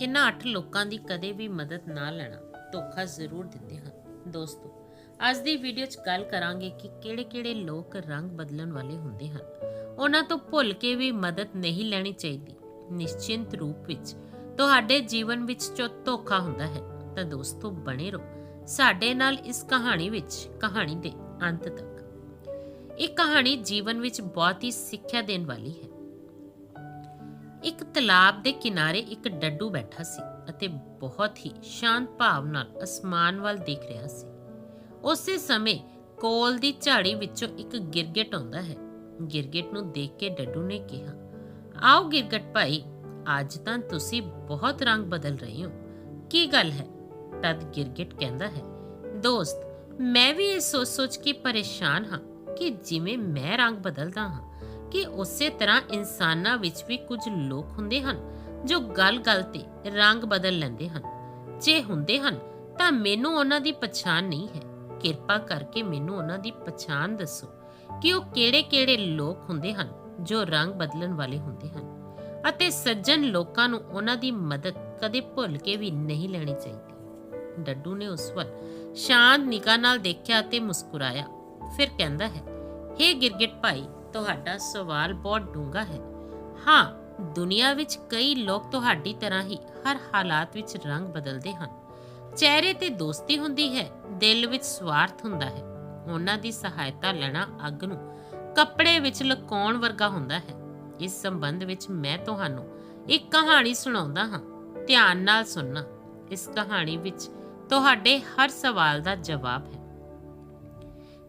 ਇਹਨਾਂ ਅੱਠ ਲੋਕਾਂ ਦੀ ਕਦੇ ਵੀ ਮਦਦ ਨਾ ਲੈਣਾ ਧੋਖਾ ਜ਼ਰੂਰ ਦਿੰਦੇ ਹਨ। ਦੋਸਤੋ, ਅੱਜ ਦੀ ਵੀਡੀਓ 'ਚ ਗੱਲ ਕਰਾਂਗੇ ਕਿ ਕਿਹੜੇ-ਕਿਹੜੇ ਲੋਕ ਰੰਗ ਬਦਲਣ ਵਾਲੇ ਹੁੰਦੇ ਹਨ। ਉਹਨਾਂ ਤੋਂ ਭੁੱਲ ਕੇ ਵੀ ਮਦਦ ਨਹੀਂ ਲੈਣੀ ਚਾਹੀਦੀ। ਨਿਸ਼ਚਿੰਤ ਰੂਪ ਵਿੱਚ ਤੁਹਾਡੇ ਜੀਵਨ ਵਿੱਚ ਜੋ ਧੋਖਾ ਹੁੰਦਾ ਹੈ, ਤਾਂ ਦੋਸਤੋ ਬਣੇ ਰਹੋ ਸਾਡੇ ਨਾਲ ਇਸ ਕਹਾਣੀ ਵਿੱਚ, ਕਹਾਣੀ ਦੇ ਅੰਤ ਤੱਕ। ਇਹ ਕਹਾਣੀ ਜੀਵਨ ਵਿੱਚ ਬਹੁਤ ਹੀ ਸਿੱਖਿਆ ਦੇਣ ਵਾਲੀ ਹੈ। ਇੱਕ ਤਲਾਬ ਦੇ ਕਿਨਾਰੇ ਇੱਕ ਡੱਡੂ ਬੈਠਾ ਸੀ ਅਤੇ ਬਹੁਤ ਹੀ ਸ਼ਾਂਤ ਭਾਵ ਨਾਲ ਅਸਮਾਨ ਵੱਲ ਦੇਖ ਰਿਹਾ ਸੀ। ਉਸੇ ਸਮੇਂ ਕੋਲ ਦੀ ਝਾੜੀ ਵਿੱਚੋਂ ਇੱਕ ਗਿਰਗਿਟ ਆਉਂਦਾ ਹੈ। ਗਿਰਗਿਟ ਨੂੰ ਦੇਖ ਕੇ ਡੱਡੂ ਨੇ ਕਿਹਾ, ਆਓ ਗਿਰਗਟ ਭਾਈ, ਅੱਜ ਤਾਂ ਤੁਸੀਂ ਬਹੁਤ ਰੰਗ ਬਦਲ ਰਹੇ ਹੋ। ਕੀ ਗੱਲ ਹੈ? ਤਦ ਗਿਰਗਿਟ ਕਹਿੰਦਾ ਹੈ, ਦੋਸਤ, ਮੈਂ ਵੀ ਇਹ ਸੋਚ-ਸੋਚ ਕੇ ਪਰੇਸ਼ਾਨ ਹਾਂ ਕਿ ਜਿਵੇਂ ਮੈਂ ਰੰਗ ਬਦਲਦਾ ਹਾਂ ਕਿ ਉਸੇ ਤਰ੍ਹਾਂ ਇਨਸਾਨਾਂ ਵਿੱਚ ਵੀ ਕੁਝ ਲੋਕ ਹੁੰਦੇ ਹਨ, ਜੋ ਗੱਲ-ਗੱਲ ਤੇ ਰੰਗ ਬਦਲ ਲੈਂਦੇ ਹਨ। ਜੇ ਹੁੰਦੇ ਹਨ, ਤਾਂ ਮੈਨੂੰ ਉਹਨਾਂ ਦੀ ਪਛਾਣ ਨਹੀਂ ਹੈ। ਕਿਰਪਾ ਕਰਕੇ ਮੈਨੂੰ ਉਹਨਾਂ ਦੀ ਪਛਾਣ ਦੱਸੋ ਕਿ ਉਹ ਕਿਹੜੇ-ਕਿਹੜੇ ਲੋਕ ਹੁੰਦੇ ਹਨ, ਜੋ ਰੰਗ ਬਦਲਣ ਵਾਲੇ ਹੁੰਦੇ ਹਨ। ਅਤੇ ਸੱਜਣ ਲੋਕਾਂ ਨੂੰ ਉਹਨਾਂ ਦੀ ਮਦਦ ਕਦੇ ਭੁੱਲ ਕੇ ਵੀ ਨਹੀਂ ਲੈਣੀ ਚਾਹੀਦੀ। ਡੱਡੂ ਨੇ ਉਸ ਵੱਲ ਸ਼ਾਂਤ ਨਿਗਾਹ ਨਾਲ ਦੇਖਿਆ ਤੇ ਮੁਸਕਰਾਇਆ। ਫਿਰ ਕਹਿੰਦਾ ਹੈ, ਹੇ ਗਿਰਗਿਟ ਭਾਈ ਤੁਹਾਡਾ ਸਵਾਲ ਬਹੁਤ ਡੂੰਘਾ ਹੈ। ਹਾਂ, ਦੁਨੀਆ ਵਿੱਚ ਕਈ ਲੋਕ ਤੁਹਾਡੀ ਤਰ੍ਹਾਂ ਹੀ ਹਰ ਹਾਲਾਤ ਵਿੱਚ ਰੰਗ ਬਦਲਦੇ ਹਨ। ਚਿਹਰੇ ਤੇ ਦੋਸਤੀ ਹੁੰਦੀ ਹੈ, ਦਿਲ ਵਿੱਚ ਸਵਾਰਥ ਹੁੰਦਾ ਹੈ। ਉਹਨਾਂ ਦੀ ਸਹਾਇਤਾ ਲੈਣਾ ਅੱਗ ਨੂੰ ਕੱਪੜੇ ਵਿੱਚ ਲੁਕਾਉਣ ਵਰਗਾ ਹੁੰਦਾ ਹੈ। ਇਸ ਸੰਬੰਧ ਵਿੱਚ ਮੈਂ ਤੁਹਾਨੂੰ ਇੱਕ ਕਹਾਣੀ ਸੁਣਾਉਂਦਾ ਹਾਂ। ਧਿਆਨ ਨਾਲ ਸੁਣਨਾ। ਇਸ ਕਹਾਣੀ ਵਿੱਚ ਤੁਹਾਡੇ ਹਰ ਸਵਾਲ ਦਾ ਜਵਾਬ ਹੈ।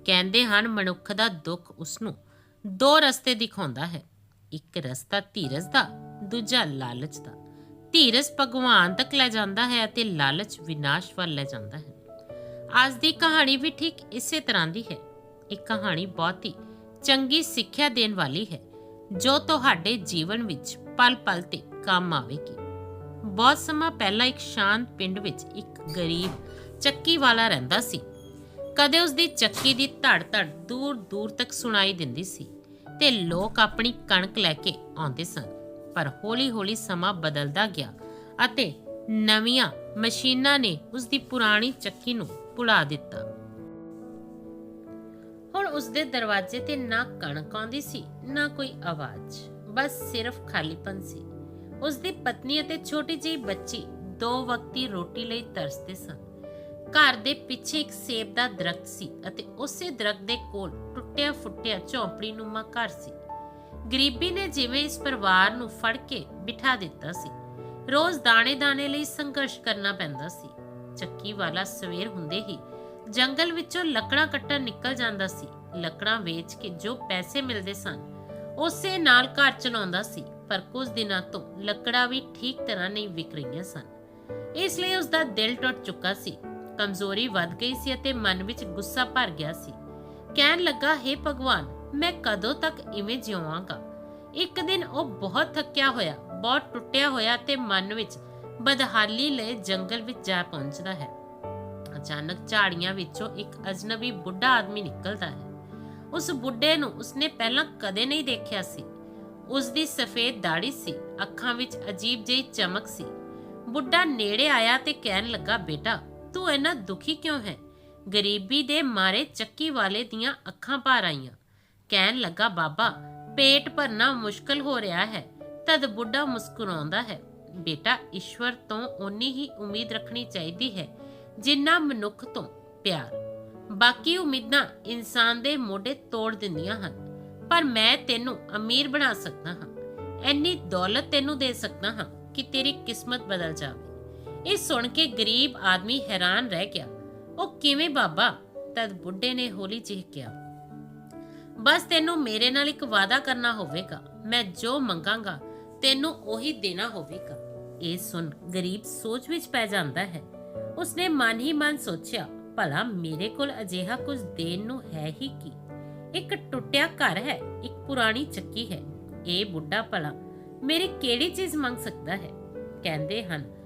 ਕਹਿੰਦੇ ਹਨ, ਮਨੁੱਖ ਦਾ ਦੁੱਖ ਉਸ ਨੂੰ ਦੋ ਰਸਤੇ ਦਿਖਾਉਂਦਾ ਹੈ। ਇੱਕ ਰਸਤਾ ਧੀਰਜ ਦਾ, ਦੂਜਾ ਲਾਲਚ ਦਾ। ਧੀਰਜ ਭਗਵਾਨ ਤੱਕ ਲੈ ਜਾਂਦਾ ਹੈ ਅਤੇ ਲਾਲਚ ਵਿਨਾਸ਼ ਵੱਲ ਲੈ ਜਾਂਦਾ ਹੈ। ਅੱਜ ਦੀ ਕਹਾਣੀ ਵੀ ਠੀਕ ਇਸੇ ਤਰ੍ਹਾਂ ਦੀ ਹੈ। ਇਹ ਕਹਾਣੀ ਬਹੁਤ ਹੀ ਚੰਗੀ ਸਿੱਖਿਆ ਦੇਣ ਵਾਲੀ ਹੈ, ਜੋ ਤੁਹਾਡੇ ਜੀਵਨ ਵਿੱਚ ਪਲ-ਪਲ ਤੇ ਕੰਮ ਆਵੇਗੀ। ਬਹੁਤ ਸਮਾਂ ਪਹਿਲਾਂ ਇੱਕ ਸ਼ਾਂਤ ਪਿੰਡ ਵਿੱਚ ਇੱਕ ਗਰੀਬ ਚੱਕੀ ਵਾਲਾ ਰਹਿੰਦਾ ਸੀ। ਕਦੇ ਉਸ ਦੀ ਚੱਕੀ ਦੀ ਧੜ-ਧੜ ਦੂਰ-ਦੂਰ ਤੱਕ ਸੁਣਾਈ ਦਿੰਦੀ ਸੀ। ਤੇ ਲੋਕ ਆਪਣੀ ਕਣਕ ਲੈ ਕੇ ਆਉਂਦੇ ਸਨ। ਪਰ ਹੌਲੀ-ਹੌਲੀ ਸਮਾਂ ਬਦਲਦਾ ਗਿਆ ਅਤੇ ਨਵੀਆਂ ਮਸ਼ੀਨਾਂ ਨੇ ਉਸ ਦੀ ਪੁਰਾਣੀ ਚੱਕੀ ਨੂੰ ਭੁਲਾ ਦਿੱਤਾ। ਹੁਣ ਉਸ ਦੇ ਦਰਵਾਜ਼ੇ ਤੇ ਨਾ ਕਣਕ ਆਉਂਦੀ ਸੀ, ਨਾ ਕੋਈ ਆਵਾਜ਼, ਬਸ ਸਿਰਫ ਖਾਲੀਪਨ ਸੀ। ਉਸ ਦੀ ਪਤਨੀ ਅਤੇ ਛੋਟੀ ਜਿਹੀ ਬੱਚੀ ਦੋ ਵਕਤੀ ਰੋਟੀ ਲਈ ਤਰਸਦੇ ਸਨ। ਘਰ ਦੇ ਪਿੱਛੇ ਇੱਕ ਸੇਬ ਦਾ ਦਰਖਤ ਸੀ ਅਤੇ ਉਸੇ ਦਰਖਤ ਦੇ ਕੋਲ ਟੁੱਟਿਆ ਫੁੱਟਿਆ ਝੌਂਪੜੀ ਨੂੰਮਾ ਘਰ ਸੀ। ਗਰੀਬੀ ਨੇ ਜਿਵੇਂ ਇਸ ਪਰਿਵਾਰ ਨੂੰ ਫੜ ਕੇ ਬਿਠਾ ਦਿੱਤਾ ਸੀ, ਰੋਜ਼ ਦਾਣੇ-ਦਾਣੇ ਲਈ ਸੰਘਰਸ਼ ਕਰਨਾ ਪੈਂਦਾ ਸੀ। ਚੱਕੀ ਵਾਲਾ ਸਵੇਰ ਹੁੰਦੇ ਹੀ ਜੰਗਲ ਵਿੱਚੋਂ ਲੱਕੜਾਂ ਕੱਟਣ ਨਿਕਲ ਜਾਂਦਾ ਸੀ। ਲੱਕੜਾਂ ਵੇਚ ਕੇ ਜੋ ਪੈਸੇ ਮਿਲਦੇ ਸਨ, ਉਸੇ ਨਾਲ ਘਰ ਚਲਾਉਂਦਾ ਸੀ, ਪਰ ਕੁਝ ਦਿਨਾਂ ਤੋਂ ਲੱਕੜਾਂ ਵੀ ਠੀਕ ਤਰ੍ਹਾਂ ਨਹੀਂ ਵਿਕ ਰਹੀਆਂ ਸਨ। ਇਸ ਲਈ ਉਸ ਦਾ ਦਿਲ ਟੁੱਟ ਚੁੱਕਾ ਸੀ। ਕਮਜ਼ੋਰੀ ਵੱਧ ਗਈ ਸੀ ਅਤੇ ਮਨ ਵਿੱਚ ਗੁੱਸਾ ਭਰ ਗਿਆ ਸੀ। ਕਹਿਣ ਲੱਗਾ हे ਭਗਵਾਨ, ਮੈਂ ਕਦੋਂ ਤੱਕ ਇਵੇਂ ਜਿਵਾਂਗਾ ਇੱਕ ਦਿਨ ਉਹ ਬਹੁਤ ਥੱਕਿਆ ਹੋਇਆ, ਬਹੁਤ ਟੁੱਟਿਆ ਹੋਇਆ ਤੇ ਮਨ ਵਿੱਚ ਬਦਹਾਲੀ ਲਈ ਜੰਗਲ ਵਿੱਚ ਜਾ ਪਹੁੰਚਦਾ ਹੈ। ਅਚਾਨਕ ਝਾੜੀਆਂ ਵਿੱਚੋਂ ਇੱਕ ਅਜਨਬੀ ਬੁੱਢਾ ਆਦਮੀ ਨਿਕਲਦਾ ਹੈ। ਉਸ ਬੁੱਢੇ ਨੂੰ ਉਸਨੇ ਪਹਿਲਾਂ ਕਦੇ ਨਹੀਂ ਦੇਖਿਆ ਸੀ। ਉਸ ਦੀ ਸਫੇਦ ਦਾੜੀ ਸੀ, ਅੱਖਾਂ ਵਿੱਚ ਅਜੀਬ ਜਿਹੀ ਚਮਕ ਸੀ। ਬੁੱਢਾ ਨੇੜੇ ਆਇਆ ਤੇ ਕਹਿਣ ਲੱਗਾ, ਬੇਟਾ ਤੂੰ ਇੰਨਾ ਦੁਖੀ ਕਿਉਂ ਹੈ? ਗਰੀਬੀ ਦੇ ਮਾਰੇ ਚੱਕੀ ਵਾਲੇ ਦੀਆਂ ਅੱਖਾਂ ਭਰ ਆਈਆਂ। ਕਹਿਣ ਲੱਗਾ, ਬਾਬਾ, ਪੇਟ ਭਰਨਾ ਮੁਸ਼ਕਲ ਹੋ ਰਿਹਾ ਹੈ। ਤਦ ਬੁੱਢਾ ਮੁਸਕਰਾਉਂਦਾ ਹੈ। ਬੇਟਾ, ਈਸ਼ਵਰ ਤੋਂ ਓਨੀ ਹੀ ਉਮੀਦ ਰੱਖਣੀ ਚਾਹੀਦੀ ਹੈ, ਜਿੰਨਾ ਮਨੁੱਖ ਤੋਂ ਪਿਆਰ। ਬਾਕੀ ਉਮੀਦਾਂ ਇਨਸਾਨ ਦੇ ਮੋਢੇ ਤੋੜ ਦਿੰਦੀਆਂ ਹਨ, ਪਰ ਮੈਂ ਤੈਨੂੰ ਅਮੀਰ ਬਣਾ ਸਕਦਾ ਹਾਂ। ਐਨੀ ਦੌਲਤ ਤੈਨੂੰ ਦੇ ਸਕਦਾ ਹਾਂ ਕਿ ਤੇਰੀ ਕਿਸਮਤ ਬਦਲ ਜਾਵੇ। ਇਹ ਸੁਣ ਕੇ ਗਰੀਬ ਆਦਮੀ ਹੈਰਾਨ ਰਹਿ ਗਿਆ। ਉਹ ਕਿਵੇਂ ਬਾਬਾ? ਤਦ ਬੁੱਢੇ ਨੇ ਹੌਲੀ ਜਿਹੀ ਬਸ ਤੈਨੂੰ ਮੇਰੇ ਨਾਲ ਇੱਕ ਵਾਅਦਾ ਕਰਨਾ ਹੋਵੇਗਾ। ਮੈਂ ਜੋ ਮੰਗਾਂਗਾ, ਤੈਨੂੰ ਉਹੀ ਦੇਣਾ ਹੋਵੇਗਾ। ਇਹ ਸੁਣ ਗਰੀਬ ਸੋਚ ਵਿੱਚ ਪੈ ਜਾਂਦਾ ਹੈ। ਉਸਨੇ ਮਨ ਹੀ ਮਨ ਸੋਚਿਆ, ਭਲਾ ਮੇਰੇ ਕੋਲ ਅਜਿਹਾ ਕੁਝ ਦੇਣ ਨੂੰ ਹੈ ਹੀ ਕੀ? ਇੱਕ ਟੁੱਟਿਆ ਘਰ ਹੈ, ਇੱਕ ਪੁਰਾਣੀ ਚੱਕੀ ਹੈ। ਇਹ ਬੁੱਢਾ ਭਲਾ ਮੇਰੀ ਕਿਹੜੀ ਚੀਜ਼ ਮੰਗ ਸਕਦਾ ਹੈ? ਕਹਿੰਦੇ ਹਨ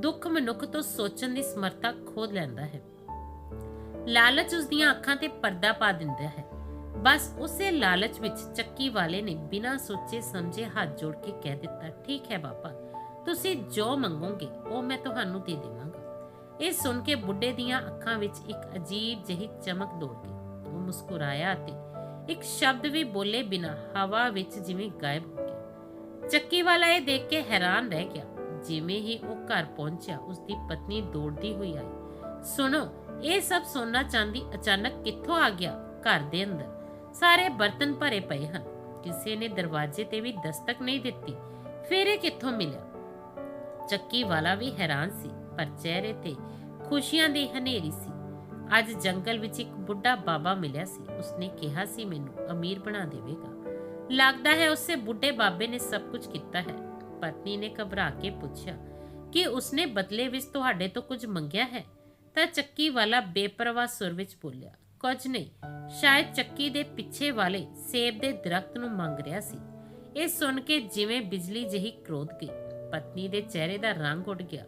ਦੁੱਖ ਮਨੁੱਖ ਤੋਂ ਸੋਚਣ ਦੀ ਸਮਰੱਥਾ ਖੋ ਲੈਂਦਾ ਹੈ। ਲਾਲਚ ਉਸ ਦੀਆਂ ਅੱਖਾਂ ਤੇ ਪਰਦਾ ਪਾ ਦਿੰਦਾ ਹੈ। ਬਸ ਉਸੇ ਲਾਲਚ ਵਿੱਚ ਚੱਕੀ ਵਾਲੇ ਨੇ ਬਿਨਾਂ ਸੋਚੇ ਸਮਝੇ ਹੱਥ ਜੋੜ ਕੇ ਕਹਿ ਦਿੱਤਾ, ਠੀਕ ਹੈ ਬਾਬਾ, ਤੁਸੀਂ ਜੋ ਮੰਗੋਗੇ, ਉਹ ਮੈਂ ਤੁਹਾਨੂੰ ਦੇ ਦੇਵਾਂਗਾ। ਇਹ ਸੁਣ ਕੇ ਬੁੱਢੇ ਦੀਆਂ ਅੱਖਾਂ ਵਿੱਚ ਇੱਕ ਅਜੀਬ ਜਿਹੀ ਚਮਕ ਦੌੜ ਗਈ। ਉਹ ਮੁਸਕਰਾਇਆ ਤੇ ਇੱਕ ਸ਼ਬਦ ਵੀ ਬੋਲੇ ਬਿਨਾ ਹਵਾ ਵਿੱਚ ਜਿਵੇਂ ਗਾਇਬ ਹੋ ਗਿਆ। ਚੱਕੀ ਵਾਲਾ ਇਹ ਦੇਖ ਕੇ ਹੈਰਾਨ ਰਹਿ ਗਿਆ। ਜਿਵੇਂ ਹੀ ਉਹ ਘਰ ਪਹੁੰਚਿਆ ਉਸ ਦੀ ਪਤਨੀ ਦੌੜਦੀ ਹੋਈ ਆਈ। ਸੁਣੋ, ਇਹ ਸਭ ਸੋਨਾ ਚਾਂਦੀ ਅਚਾਨਕ ਕਿੱਥੋਂ ਆ ਗਿਆ? ਘਰ ਦੇ ਅੰਦਰ। ਸਾਰੇ ਬਰਤਨ ਭਰੇ ਪਏ ਹਨ। ਕਿਸੇ ਨੇ ਦਰਵਾਜ਼ੇ ਤੇ ਵੀ ਦਸਤਕ ਨਹੀਂ ਦਿੱਤੀ। ਫਿਰ ਇਹ ਕਿੱਥੋਂ ਮਿਲਿਆ? ਚੱਕੀ ਵਾਲਾ ਵੀ ਹੈਰਾਨ ਸੀ, ਪਰ ਚਿਹਰੇ ਤੇ ਖੁਸ਼ੀਆਂ ਦੀ ਹਨੇਰੀ ਸੀ। ਅੱਜ ਜੰਗਲ ਵਿੱਚ ਇੱਕ ਬੁੱਢਾ ਬਾਬਾ ਮਿਲਿਆ ਸੀ। ਉਸਨੇ ਕਿਹਾ ਸੀ, ਮੈਨੂੰ ਅਮੀਰ ਬਣਾ ਦੇਵੇਗਾ। ਲੱਗਦਾ ਹੈ ਉਸੇ ਬੁੱਢੇ ਬਾਬੇ ਨੇ ਸਭ ਕੁਝ ਕੀਤਾ ਹੈ। ਪਤਨੀ ਨੇ ਘਬਰਾ ਕੇ ਪੁੱਛਿਆ, ਕਿ ਉਸਨੇ ਬਦਲੇ ਵਿੱਚ ਤੁਹਾਡੇ ਤੋਂ ਕੁਝ ਮੰਗਿਆ ਹੈ? ਤਾਂ ਚੱਕੀ ਵਾਲਾ ਬੇਪਰਵਾਹ ਸੁਰ ਵਿੱਚ ਬੋਲਿਆ, ਕੁਝ ਨਹੀਂ, ਸ਼ਾਇਦ ਚੱਕੀ ਦੇ ਪਿੱਛੇ ਵਾਲੇ ਸੇਬ ਦੇ ਦਰਖਤ ਨੂੰ ਮੰਗ ਰਿਹਾ ਸੀ। ਇਹ ਸੁਣ ਕੇ ਜਿਵੇਂ ਬਿਜਲੀ ਜਿਹੀ ਕਰੋਧ ਗਈ, ਪਤਨੀ ਦੇ ਚਿਹਰੇ ਦਾ ਰੰਗ ਉੱਡ ਗਿਆ।